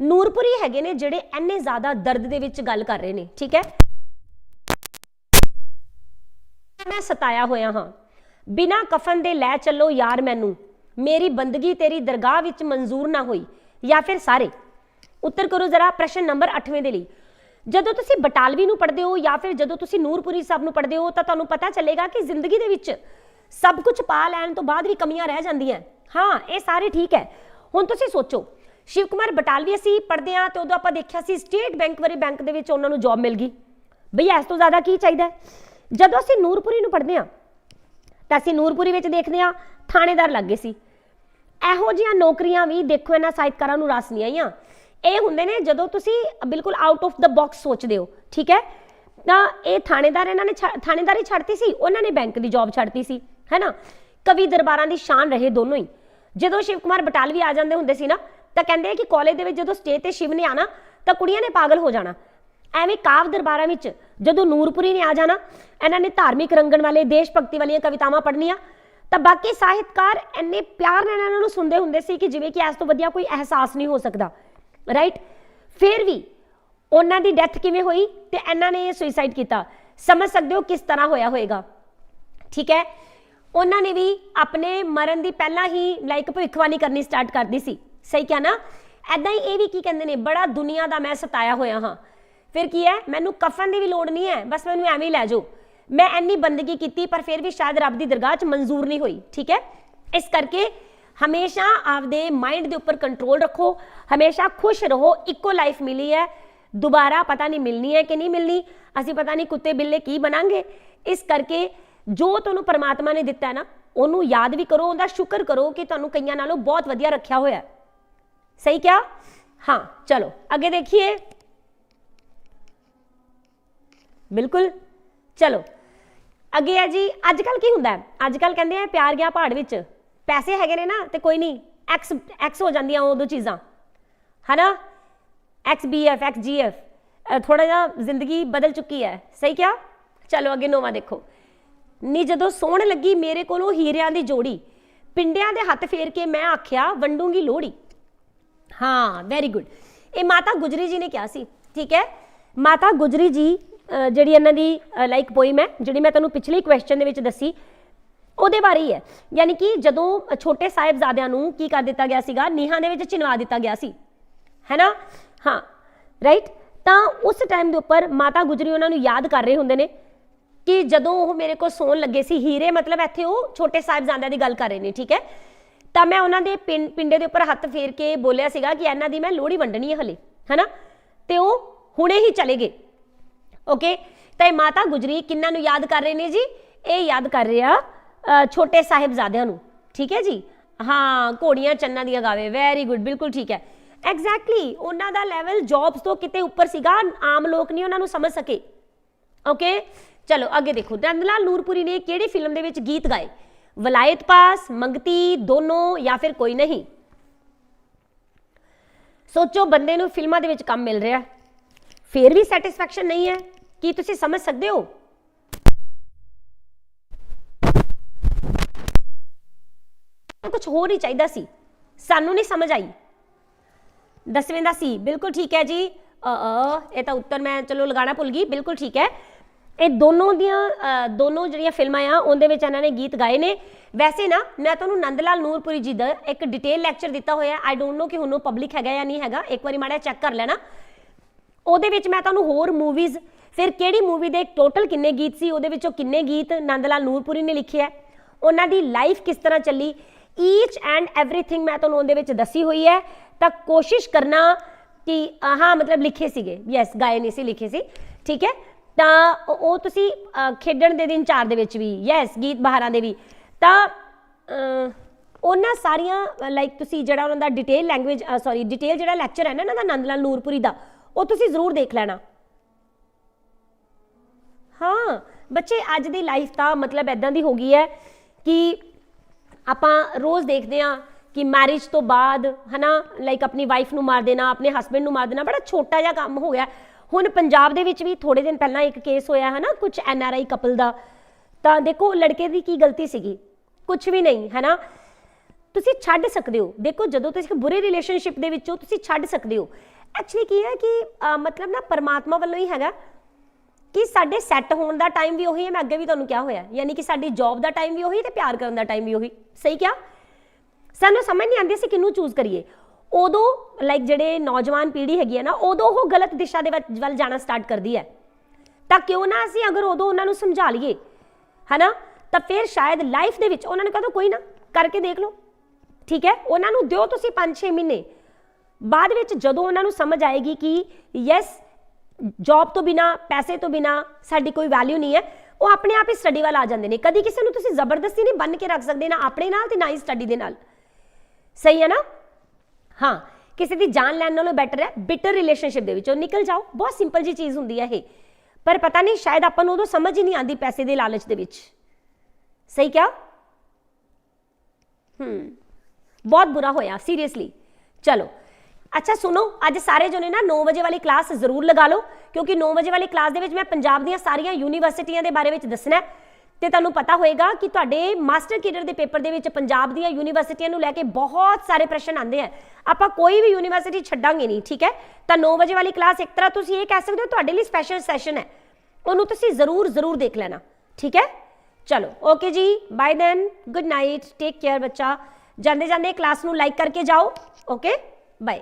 ਨੂਰਪੁਰੀ ਹੈਗੇ ਨੇ ਜਿਹੜੇ ਐਨੇ ਜ਼ਿਆਦਾ ਦਰਦ ਦੇ ਵਿੱਚ ਗੱਲ ਕਰ ਰਹੇ ਨੇ, ਠੀਕ ਹੈ? ਮੈਂ ਸਤਾਇਆ ਹੋਇਆ ਹਾਂ। ਬਿਨਾ ਕਫਨ ਦੇ ਲੈ ਚੱਲੋ ਯਾਰ ਮੈਨੂੰ। ਮੇਰੀ ਬੰਦਗੀ ਤੇਰੀ ਦਰਗਾਹ ਵਿੱਚ ਮਨਜ਼ੂਰ ਨਾ ਹੋਈ। ਜਾਂ ਫਿਰ ਸਾਰੇ। ਉੱਤਰ ਕਰੋ ਜ਼ਰਾ ਪ੍ਰਸ਼ਨ ਨੰਬਰ 8ਵੇਂ ਦੇ ਲਈ। ਜਦੋਂ ਤੁਸੀਂ ਬਟਾਲਵੀ ਨੂੰ ਪੜ੍ਹਦੇ ਹੋ ਜਾਂ ਫਿਰ ਜਦੋਂ ਤੁਸੀਂ ਨੂਰਪੁਰੀ ਸਾਹਿਬ ਨੂੰ ਪੜ੍ਹਦੇ ਹੋ ਤਾਂ ਤੁਹਾਨੂੰ ਪਤਾ ਚੱਲੇਗਾ ਕਿ ਜ਼ਿੰਦਗੀ ਦੇ ਵਿੱਚ ਸਭ ਕੁਝ ਪਾ ਲੈਣ ਤੋਂ ਬਾਅਦ ਵੀ ਕਮੀਆਂ ਰਹਿ ਜਾਂਦੀਆਂ। ਹਾਂ, ਇਹ ਸਾਰੇ ਠੀਕ ਹੈ। ਹੁਣ ਤੁਸੀਂ ਸੋਚੋ, ਸ਼ਿਵ ਕੁਮਾਰ ਬਟਾਲਵੀ ਅਸੀਂ ਪੜ੍ਹਦੇ ਆ ਤੇ ਉਦੋਂ ਆਪਾਂ ਦੇਖਿਆ ਸੀ ਸਟੇਟ ਬੈਂਕ ਵਰੇ ਬੈਂਕ ਦੇ ਵਿੱਚ ਉਹਨਾਂ ਨੂੰ ਜੌਬ ਮਿਲ ਗਈ। ਬਈ ਇਸ ਤੋਂ ਜ਼ਿਆਦਾ ਕੀ ਚਾਹੀਦਾ ਜਦੋਂ ਅਸੀਂ ਨੂਰਪੁਰੀ ਨੂੰ ਪੜ੍ਹਦੇ ਆ ਤਾਂ ਅਸੀਂ ਨੂਰਪੁਰੀ ਵਿੱਚ ਦੇਖਦੇ ਆ ਥਾਣੇਦਾਰ ਲੱਗੇ ਸੀ। ਇਹੋ ਜਿਹੀਆਂ ਨੌਕਰੀਆਂ ਵੀ ਦੇਖੋ, ਇਹਨਾਂ ਸਾਹਿਤਕਾਰਾਂ ਨੂੰ ਰਸ ਨਹੀਂ ਆਈਆਂ। ਇਹ ਹੁੰਦੇ ਨੇ ਜਦੋਂ ਤੁਸੀਂ ਬਿਲਕੁਲ ਆਊਟ ਆਫ ਦਾ ਬਾਕਸ ਸੋਚਦੇ ਹੋ, ਠੀਕ ਹੈ? ਤਾਂ ਇਹ ਥਾਣੇਦਾਰ ਇਹਨਾਂ ਨੇ ਛੱਡ- ਥਾਣੇਦਾਰੀ ਛੱਡਤੀ ਸੀ, ਉਹਨਾਂ ਨੇ ਬੈਂਕ ਦੀ ਜੌਬ ਛੱਡਤੀ ਸੀ। ਹੈ ਨਾ ਕਵੀ ਦਰਬਾਰਾਂ ਦੀ ਸ਼ਾਨ ਰਹੇ ਦੋਨੋਂ ਹੀ। ਜਦੋਂ ਸ਼ਿਵ ਕੁਮਾਰ ਬਟਾਲਵੀ ਆ ਜਾਂਦੇ ਹੁੰਦੇ ਸੀ ਨਾ, ਤਾਂ ਕਹਿੰਦੇ ਆ ਕਿ ਕਾਲਜ ਦੇ ਵਿੱਚ ਜਦੋਂ ਸਟੇਜ ਤੇ ਸ਼ਿਵ ਨੇ ਆਣਾ ਤਾਂ ਕੁੜੀਆਂ ਨੇ ਪਾਗਲ ਹੋ ਜਾਣਾ। ਐਵੇਂ ਕਾਵ ਦਰਬਾਰਾਂ ਵਿੱਚ ਜਦੋਂ ਨੂਰਪੁਰੀ ਨੇ ਆ ਜਾਣਾ, ਇਹਨਾਂ ਨੇ ਧਾਰਮਿਕ ਰੰਗਣ ਵਾਲੇ, ਦੇਸ਼ ਭਗਤੀ ਵਾਲੀਆਂ ਕਵਿਤਾਵਾਂ ਪੜ੍ਹਨੀਆਂ, ਤਾਂ ਬਾਕੀ ਸਾਹਿਤਕਾਰ ਇੰਨੇ ਪਿਆਰ ਨਾਲ ਇਹਨਾਂ ਨੂੰ ਸੁਣਦੇ ਹੁੰਦੇ ਸੀ ਕਿ ਜਿਵੇਂ ਕਿ ਇਸ ਤੋਂ ਵਧੀਆ ਕੋਈ ਅਹਿਸਾਸ ਨਹੀਂ ਹੋ ਸਕਦਾ। ਰਾਈਟ ਫਿਰ ਵੀ ਉਹਨਾਂ ਦੀ ਡੈਥ ਕਿਵੇਂ ਹੋਈ ਤੇ ਇਹਨਾਂ ਨੇ ਸੁਸਾਈਡ ਕੀਤਾ। ਸਮਝ ਸਕਦੇ ਹੋ ਕਿਸ ਤਰ੍ਹਾਂ ਹੋਇਆ ਹੋਵੇਗਾ ਠੀਕ ਹੈ? ਉਹਨਾਂ ਨੇ ਵੀ ਆਪਣੇ ਮਰਨ ਦੀ ਪਹਿਲਾਂ ਹੀ ਲਾਈਕ ਭਵਿੱਖਬਾਣੀ ਕਰਨੀ ਸਟਾਰਟ ਕਰਦੀ ਸੀ। ਸਹੀ ਕਿਹਾ ਨਾ? ਐਦਾਂ ਹੀ ਇਹ ਵੀ ਕੀ ਕਹਿੰਦੇ ਨੇ, ਬੜਾ ਦੁਨੀਆ ਦਾ ਮੈਂ ਸਤਾਇਆ ਹੋਇਆ ਹਾਂ। ਫਿਰ ਕੀ ਹੈ? ਮੈਨੂੰ ਕਫਨ ਦੀ ਵੀ ਲੋੜ ਨਹੀਂ ਹੈ। ਬਸ ਮੈਨੂੰ ਐਵੇਂ ਹੀ ਲੈ ਜਾਓ। ਮੈਂ ਇੰਨੀ ਬੰਦਗੀ ਕੀਤੀ, ਪਰ ਫਿਰ ਵੀ ਸ਼ਾਇਦ ਰੱਬ ਦੀ ਦਰਗਾਹ 'ਚ ਮਨਜ਼ੂਰ ਨਹੀਂ ਹੋਈ। ਠੀਕ ਹੈ? ਇਸ ਕਰਕੇ ਹਮੇਸ਼ਾ ਆਪਦੇ ਮਾਈਂਡ ਦੇ ਉੱਪਰ ਕੰਟਰੋਲ ਰੱਖੋ। ਹਮੇਸ਼ਾ ਖੁਸ਼ ਰਹੋ। ਇੱਕੋ ਲਾਈਫ ਮਿਲੀ ਹੈ। ਦੁਬਾਰਾ ਪਤਾ ਨਹੀਂ ਮਿਲਣੀ ਹੈ ਕਿ ਨਹੀਂ ਮਿਲਣੀ। ਅਸੀਂ ਪਤਾ ਨਹੀਂ ਕੁੱਤੇ ਬਿੱਲੇ ਕੀ ਬਣਾਂਗੇ। ਇਸ ਕਰਕੇ ਜੋ ਤੁਹਾਨੂੰ ਪਰਮਾਤਮਾ ਨੇ ਦਿੱਤਾ ਹੈ ਨਾ, ਉਹਨੂੰ ਯਾਦ ਵੀ ਕਰੋ, ਉਹਦਾ ਸ਼ੁਕਰ ਕਰੋ ਕਿ ਤੁਹਾਨੂੰ ਕਈਆਂ ਨਾਲੋਂ ਬਹੁਤ ਵਧੀਆ ਰੱਖਿਆ ਹੋਇਆ ਹੈ। ਸਹੀ ਕਿਹਾ? ਹਾਂ, ਚਲੋ, ਅੱਗੇ ਦੇਖੀਏ। ਬਿਲਕੁਲ, ਚਲੋ। ਅੱਗੇ ਹੈ ਜੀ ਅੱਜ ਕੱਲ ਕੀ ਹੁੰਦਾ ਅੱਜ ਕੱਲ ਕਹਿੰਦੇ ਆ ਪਿਆਰ ਗਿਆ ਪਹਾੜ ਵਿੱਚ। ਪੈਸੇ ਹੈਗੇ ਨੇ ਨਾ, ਤੇ ਕੋਈ ਨਹੀਂ ਐਕਸ ਐਕਸ ਹੋ ਜਾਂਦੀਆਂ ਉਹ ਦੋ ਚੀਜ਼ਾਂ। ਹਨਾ? Ex B F ex G F ਥੋੜਾ ਜਿਹਾ ਜ਼ਿੰਦਗੀ ਬਦਲ ਚੁੱਕੀ ਹੈ। ਸਹੀ ਕਿਹਾ? ਚਲੋ, ਅੱਗੇ ਨੋਵਾ ਦੇਖੋ। ਨੀ ਜਦੋਂ ਸੋਹਣ ਲੱਗੀ ਮੇਰੇ ਕੋਲੋਂ ਹੀਰਿਆਂ ਦੀ ਜੋੜੀ, ਪਿੰਡਿਆਂ ਦੇ ਹੱਥ ਫੇਰ ਕੇ ਮੈਂ ਆਖਿਆ, ਵੰਡੂੰਗੀ ਲੋਹੜੀ। ਹਾਂ ਵੈਰੀ ਗੁੱਡ ਇਹ ਮਾਤਾ ਗੁਜਰੀ ਜੀ ਨੇ ਕਿਹਾ ਸੀ, ਠੀਕ ਹੈ? ਮਾਤਾ ਗੁਜਰੀ ਜੀ ਜਿਹੜੀ ਇਹਨਾਂ ਦੀ ਲਾਈਕ ਪੋਇਮ ਹੈ, ਜਿਹੜੀ ਮੈਂ ਤੁਹਾਨੂੰ ਪਿਛਲੇ ਕੁਐਸਚਨ ਦੇ ਵਿੱਚ ਦੱਸੀ, ਉਹਦੇ ਬਾਰੇ ਹੀ ਹੈ। ਯਾਨੀ ਕਿ ਜਦੋਂ ਛੋਟੇ ਸਾਹਿਬਜ਼ਾਦਿਆਂ ਨੂੰ ਕੀ ਕਰ ਦਿੱਤਾ ਗਿਆ ਸੀਗਾ? ਨੀਹਾਂ ਦੇ ਵਿੱਚ ਚਿਨਵਾ ਦਿੱਤਾ ਗਿਆ ਸੀ। ਹੈਨਾ? ਹਾਂ ਰਾਈਟ ਤਾਂ ਉਸ ਟਾਈਮ ਦੇ ਉੱਪਰ ਮਾਤਾ ਗੁਜਰੀ ਉਹਨਾਂ ਨੂੰ ਯਾਦ ਕਰ ਰਹੇ ਹੁੰਦੇ ਨੇ। ਕਿ ਜਦੋਂ ਉਹ ਮੇਰੇ ਕੋਲ ਸੌਣ ਲੱਗੇ ਸੀ, ਹੀਰੇ ਮਤਲਬ ਇੱਥੇ ਉਹ ਛੋਟੇ ਸਾਹਿਬਜ਼ਾਦਿਆਂ ਦੀ ਗੱਲ ਕਰ ਰਹੇ ਨੇ, ਠੀਕ ਹੈ? ਤਾਂ ਮੈਂ ਉਹਨਾਂ ਦੇ ਪਿੰ- ਪਿੰਡੇ ਦੇ ਉੱਪਰ ਹੱਥ ਫੇਰ ਕੇ ਬੋਲਿਆ ਸੀਗਾ ਕਿ ਇਹਨਾਂ ਦੀ ਮੈਂ ਲੋਹੜੀ ਵੰਡਣੀ ਹੈ ਹਲੇ, ਹੈਨਾ? ਤੇ ਉਹ ਹੁਣੇ ਹੀ ਚਲੇ ਗਏ। ਓਕੇ? ਤਾਂ ਇਹ ਮਾਤਾ ਗੁਜਰੀ ਕਿੰਨਾਂ ਨੂੰ ਯਾਦ ਕਰ ਰਹੇ ਨੇ ਜੀ? ਇਹ ਯਾਦ ਕਰ ਰਹੇ ਆ ਛੋਟੇ ਸਾਹਿਬਜ਼ਾਦਿਆਂ ਨੂੰ, ਠੀਕ ਹੈ ਜੀ? ਹਾਂ, ਘੋੜੀਆਂ ਚੰਨਾਂ ਦੀਆਂ ਗਾਵੇ ਵੈਰੀ ਗੁੱਡ ਬਿਲਕੁਲ ਠੀਕ ਹੈ। ਐਗਜ਼ੈਕਟਲੀ ਉਹਨਾਂ ਦਾ ਲੈਵਲ ਜੌਬਸ ਤੋਂ ਕਿਤੇ ਉੱਪਰ ਸੀਗਾ, ਆਮ ਲੋਕ ਨਹੀਂ ਉਹਨਾਂ ਨੂੰ ਸਮਝ ਸਕੇ। ਓਕੇ? ਚਲੋ, ਅੱਗੇ ਦੇਖੋ। ਨੰਦਲਾਲ ਨੂਰਪੁਰੀ ਨੇ ਕਿਹੜੀ ਫਿਲਮ ਦੇ ਵਿੱਚ ਗੀਤ ਗਾਏ? ਵਲਾਇਤ ਪਾਸ, ਮੰਗਤੀ, ਦੋਨੋਂ ਜਾਂ ਫਿਰ ਕੋਈ ਨਹੀਂ? ਸੋਚੋ, ਬੰਦੇ ਨੂੰ ਫਿਲਮਾਂ ਦੇ ਵਿੱਚ ਕੰਮ ਮਿਲ ਰਿਹਾ। ਹੈ ਫਿਰ ਵੀ ਸੈਟੀਸਫੈਕਸ਼ਨ ਨਹੀਂ ਹੈ? ਕੀ ਤੁਸੀਂ ਸਮਝ ਸਕਦੇ ਹੋ? ਕੁਝ ਹੋਰ ਹੀ ਚਾਹੀਦਾ ਸੀ। ਸਾਨੂੰ ਨਹੀਂ ਸਮਝ ਆਈ। ਦਸਵੇਂ ਦਾ ਸੀ ਬਿਲਕੁਲ ਠੀਕ ਹੈ ਜੀ। ਅ ਇਹ ਤਾਂ ਉੱਤਰ ਮੈਂ, ਚਲੋ ਲਗਾਣਾ ਭੁੱਲ ਗਈ। ਬਿਲਕੁਲ ਠੀਕ ਹੈ। ਇਹ ਦੋਨੋਂ ਦੀਆਂ ਦੋਨੋਂ ਜਿਹੜੀਆਂ ਫਿਲਮਾਂ ਆ, ਉਹਦੇ ਵਿੱਚ ਇਹਨਾਂ ਨੇ ਗੀਤ ਗਾਏ ਨੇ। ਵੈਸੇ ਨਾ, ਮੈਂ ਤੁਹਾਨੂੰ ਨੰਦਲਾਲ ਨੂਰਪੁਰੀ ਜੀ ਦਾ ਇੱਕ ਡਿਟੇਲ ਲੈਕਚਰ ਦਿੱਤਾ ਹੋਇਆ। ਆਈ ਡੋਨਟ ਨੋ ਕਿ ਹੁਣ ਉਹ ਪਬਲਿਕ ਹੈਗਾ ਜਾਂ ਨਹੀਂ ਹੈਗਾ। ਇੱਕ ਵਾਰੀ ਮਾੜਾ ਚੈੱਕ ਕਰ ਲੈਣਾ। ਉਹਦੇ ਵਿੱਚ ਮੈਂ ਤੁਹਾਨੂੰ ਹੋਰ ਮੂਵੀਜ਼ ਫਿਰ ਕਿਹੜੀ ਮੂਵੀ ਦੇ ਟੋਟਲ ਕਿੰਨੇ ਗੀਤ ਸੀ, ਉਹਦੇ ਵਿੱਚੋਂ ਕਿੰਨੇ ਗੀਤ ਨੰਦਲਾਲ ਨੂਰਪੁਰੀ ਨੇ ਲਿਖੇ ਹੈ ਉਹਨਾਂ ਦੀ ਲਾਈਫ ਕਿਸ ਤਰ੍ਹਾਂ ਚੱਲੀ? ਈਚ ਐਂਡ ਐਵਰੀਥਿੰਗ ਮੈਂ ਤੁਹਾਨੂੰ ਉਹਦੇ ਵਿੱਚ ਦੱਸੀ ਹੋਈ ਹੈ। ਤਾਂ ਕੋਸ਼ਿਸ਼ ਕਰਨਾ ਕਿ ਹਾਂ ਮਤਲਬ ਲਿਖੇ ਸੀਗੇ। ਯੈਸ ਗਾਏ ਨਹੀਂ ਸੀ, ਲਿਖੇ ਸੀ। ਠੀਕ ਹੈ? ਤਾਂ ਉਹ- ਤੁਸੀਂ ਖੇਡਣ ਦੇ ਦਿਨ ਚਾਰ ਦੇ ਵਿੱਚ ਵੀ ਯੈਸ ਗੀਤ ਬਹਾਰਾਂ ਦੇ ਵੀ। ਤਾਂ ਉਹਨਾਂ ਸਾਰੀਆਂ ਲਾਈਕ ਤੁਸੀਂ ਜਿਹੜਾ ਉਹਨਾਂ ਦਾ ਡਿਟੇਲ ਲੈਂਗੁਏਜ ਸੌਰੀ ਡਿਟੇਲ ਜਿਹੜਾ ਲੈਕਚਰ ਹੈ ਨਾ ਇਹਨਾਂ ਦਾ ਨੰਦ ਲਾਲ ਨੂਰਪੁਰੀ ਦਾ, ਉਹ ਤੁਸੀਂ ਜ਼ਰੂਰ ਦੇਖ ਲੈਣਾ। ਹਾਂ, ਬੱਚੇ, ਅੱਜ ਦੀ ਲਾਈਫ ਤਾਂ ਮਤਲਬ ਐਦਾਂ ਦੀ ਹੋ ਗਈ ਹੈ ਕਿ ਆਪਾਂ ਰੋਜ਼ ਦੇਖਦੇ ਆ ਕਿ ਮੈਰਿਜ ਤੋਂ ਬਾਅਦ, ਹਨਾ ਲਾਈਕ ਆਪਣੀ ਵਾਈਫ ਨੂੰ ਮਾਰ ਦੇਣਾ, ਆਪਣੇ ਹਸਬੰਡ ਨੂੰ ਮਾਰ ਦੇਣਾ, ਬੜਾ ਛੋਟਾ ਜਿਹਾ ਕੰਮ ਹੋ ਗਿਆ। ਹੁਣ ਪੰਜਾਬ ਦੇ ਵਿੱਚ ਵੀ ਥੋੜੇ ਦਿਨ ਪਹਿਲਾਂ ਇੱਕ ਕੇਸ ਹੋਇਆ ਹੈ ਨਾ ਕੁਝ ਐਨ ਆਰ ਆਈ ਕਪਲ ਦਾ। ਤਾਂ ਦੇਖੋ, ਲੜਕੇ ਦੀ ਕੀ ਗਲਤੀ ਸੀਗੀ? ਕੁਝ ਵੀ ਨਹੀਂ ਹੈ ਨਾ ਤੁਸੀਂ ਛੱਡ ਸਕਦੇ ਹੋ। ਦੇਖੋ, ਜਦੋਂ ਤੁਸੀਂ ਇੱਕ ਬੁਰੇ ਰਿਲੇਸ਼ਨਸ਼ਿਪ ਦੇ ਵਿੱਚੋਂ ਤੁਸੀਂ ਛੱਡ ਸਕਦੇ ਹੋ। ਐਕਚੁਅਲੀ ਕੀ ਹੈ ਕਿ ਮਤਲਬ ਨਾ ਪਰਮਾਤਮਾ ਵੱਲੋਂ ਹੀ ਹੈਗਾ ਕਿ ਸਾਡੇ ਸੈੱਟ ਹੋਣ ਦਾ ਟਾਈਮ ਵੀ ਉਹੀ ਹੈ, ਮੈਂ ਅੱਗੇ ਵੀ ਤੁਹਾਨੂੰ ਕਿਹਾ ਹੋਇਆ। ਯਾਨੀ ਕਿ ਸਾਡੀ ਜੌਬ ਦਾ ਟਾਈਮ ਵੀ ਉਹੀ ਤੇ ਪਿਆਰ ਕਰਨ ਦਾ ਟਾਈਮ ਵੀ ਉਹੀ। ਸਹੀ ਕਿਹਾ? ਸਾਨੂੰ ਸਮਝ ਨਹੀਂ ਆਉਂਦੀ ਸੀ ਕਿਹਨੂੰ ਚੂਜ਼ ਕਰੀਏ। ਉਦੋਂ ਲਾਈਕ ਜਿਹੜੇ ਨੌਜਵਾਨ ਪੀੜ੍ਹੀ ਹੈਗੀ ਹੈ ਨਾ, ਉਦੋਂ ਉਹ ਗਲਤ ਦਿਸ਼ਾ ਦੇ ਵਿੱਚ- ਵੱਲ ਜਾਣਾ ਸਟਾਰਟ ਕਰਦੀ ਹੈ। ਤਾਂ ਕਿਉਂ ਨਾ ਅਸੀਂ ਅਗਰ ਉਦੋਂ ਉਹਨਾਂ ਨੂੰ ਸਮਝਾ ਲਈਏ, ਹਨਾ? ਤਾਂ ਫਿਰ ਸ਼ਾਇਦ ਲਾਈਫ ਦੇ ਵਿੱਚ ਉਹਨਾਂ ਨੇ ਕਹਦਾ ਕੋਈ ਨਾ, ਕਰਕੇ ਦੇਖ ਲਓ। ਠੀਕ ਹੈ? ਉਹਨਾਂ ਨੂੰ ਦਿਓ ਤੁਸੀਂ 5-6 ਮਹੀਨੇ। ਬਾਅਦ ਵਿੱਚ ਜਦੋਂ ਉਹਨਾਂ ਨੂੰ ਸਮਝ ਆਏਗੀ ਕਿ ਯੈਸ ਜੌਬ ਤੋਂ ਬਿਨਾ, ਪੈਸੇ ਤੋਂ ਬਿਨਾ ਸਾਡੀ ਕੋਈ ਵੈਲਿਊ ਨਹੀਂ ਹੈ, ਉਹ ਆਪਣੇ ਆਪ ਹੀ ਸਟੱਡੀ ਵੱਲ ਆ ਜਾਂਦੇ ਨੇ। ਕਦੀ ਕਿਸੇ ਨੂੰ ਤੁਸੀਂ ਜ਼ਬਰਦਸਤੀ ਨਹੀਂ ਬੰਨ ਕੇ ਰੱਖ ਸਕਦੇ ਨਾ ਆਪਣੇ ਨਾਲ ਤੇ ਨਾ ਹੀ ਸਟੱਡੀ ਦੇ ਨਾਲ। ਸਹੀ ਹੈ ਨਾ? ਹਾਂ, ਕਿਸੇ ਦੀ ਜਾਨ ਲੈਣ ਨਾਲੋਂ ਬੈਟਰ ਹੈ ਬਿਟਰ ਰਿਲੇਸ਼ਨਸ਼ਿਪ ਦੇ ਵਿੱਚੋਂ ਨਿਕਲ ਜਾਓ। ਬਹੁਤ ਸਿੰਪਲ ਜੀ ਚੀਜ਼ ਹੁੰਦੀ ਹੈ ਇਹ। ਪਰ ਪਤਾ ਨਹੀਂ, ਸ਼ਾਇਦ ਆਪਾਂ ਨੂੰ ਉਦੋਂ ਸਮਝ ਹੀ ਨਹੀਂ ਆਉਂਦੀ ਪੈਸੇ ਦੇ ਲਾਲਚ ਦੇ ਵਿੱਚ। ਸਹੀ ਕਿਹਾ? ਹੂੰ। ਬਹੁਤ ਬੁਰਾ ਹੋਇਆ ਸੀਰੀਅਸਲੀ ਚਲੋ। ਅੱਛਾ, ਸੁਣੋ, ਅੱਜ ਸਾਰੇ ਜਣੇ ਨਾ 9 ਵਜੇ ਵਾਲੀ ਕਲਾਸ ਜ਼ਰੂਰ ਲਗਾ ਲਓ, ਕਿਉਂਕਿ 9 ਵਜੇ ਵਾਲੀ ਕਲਾਸ ਦੇ ਵਿੱਚ ਮੈਂ ਪੰਜਾਬ ਦੀਆਂ ਸਾਰੀਆਂ ਯੂਨੀਵਰਸਿਟੀਆਂ ਦੇ ਬਾਰੇ ਵਿੱਚ ਦੱਸਣਾ ਹੈ। ਤੇ ਤੁਹਾਨੂੰ ਪਤਾ ਹੋਏਗਾ ਕਿ ਤੁਹਾਡੇ ਮਾਸਟਰ ਕੇਡਰ ਦੇ ਪੇਪਰ ਦੇ ਵਿੱਚ ਪੰਜਾਬ ਦੀਆਂ ਯੂਨੀਵਰਸਿਟੀਆਂ ਨੂੰ ਲੈ ਕੇ ਬਹੁਤ ਸਾਰੇ ਪ੍ਰਸ਼ਨ ਆਉਂਦੇ ਆ। ਆਪਾਂ ਕੋਈ ਵੀ ਯੂਨੀਵਰਸਿਟੀ ਛੱਡਾਂਗੇ ਨਹੀਂ, ਠੀਕ ਹੈ? ਤਾਂ 9 ਵਜੇ ਵਾਲੀ ਕਲਾਸ ਇੱਕ ਤਰ੍ਹਾਂ ਤੁਸੀਂ ਇਹ ਕਹਿ ਸਕਦੇ ਹੋ ਤੁਹਾਡੇ ਲਈ ਸਪੈਸ਼ਲ ਸੈਸ਼ਨ ਹੈ। ਉਹਨੂੰ ਤੁਸੀਂ ਜ਼ਰੂਰ ਜ਼ਰੂਰ ਦੇਖ ਲੈਣਾ, ਠੀਕ ਹੈ? ਚਲੋ ਓਕੇ ਜੀ bye then good night take care ਬੱਚਾ। ਜਾਂਦੇ ਜਾਂਦੇ ਕਲਾਸ ਨੂੰ ਲਾਈਕ ਕਰਕੇ ਜਾਓ ਓਕੇ ਬਾਏ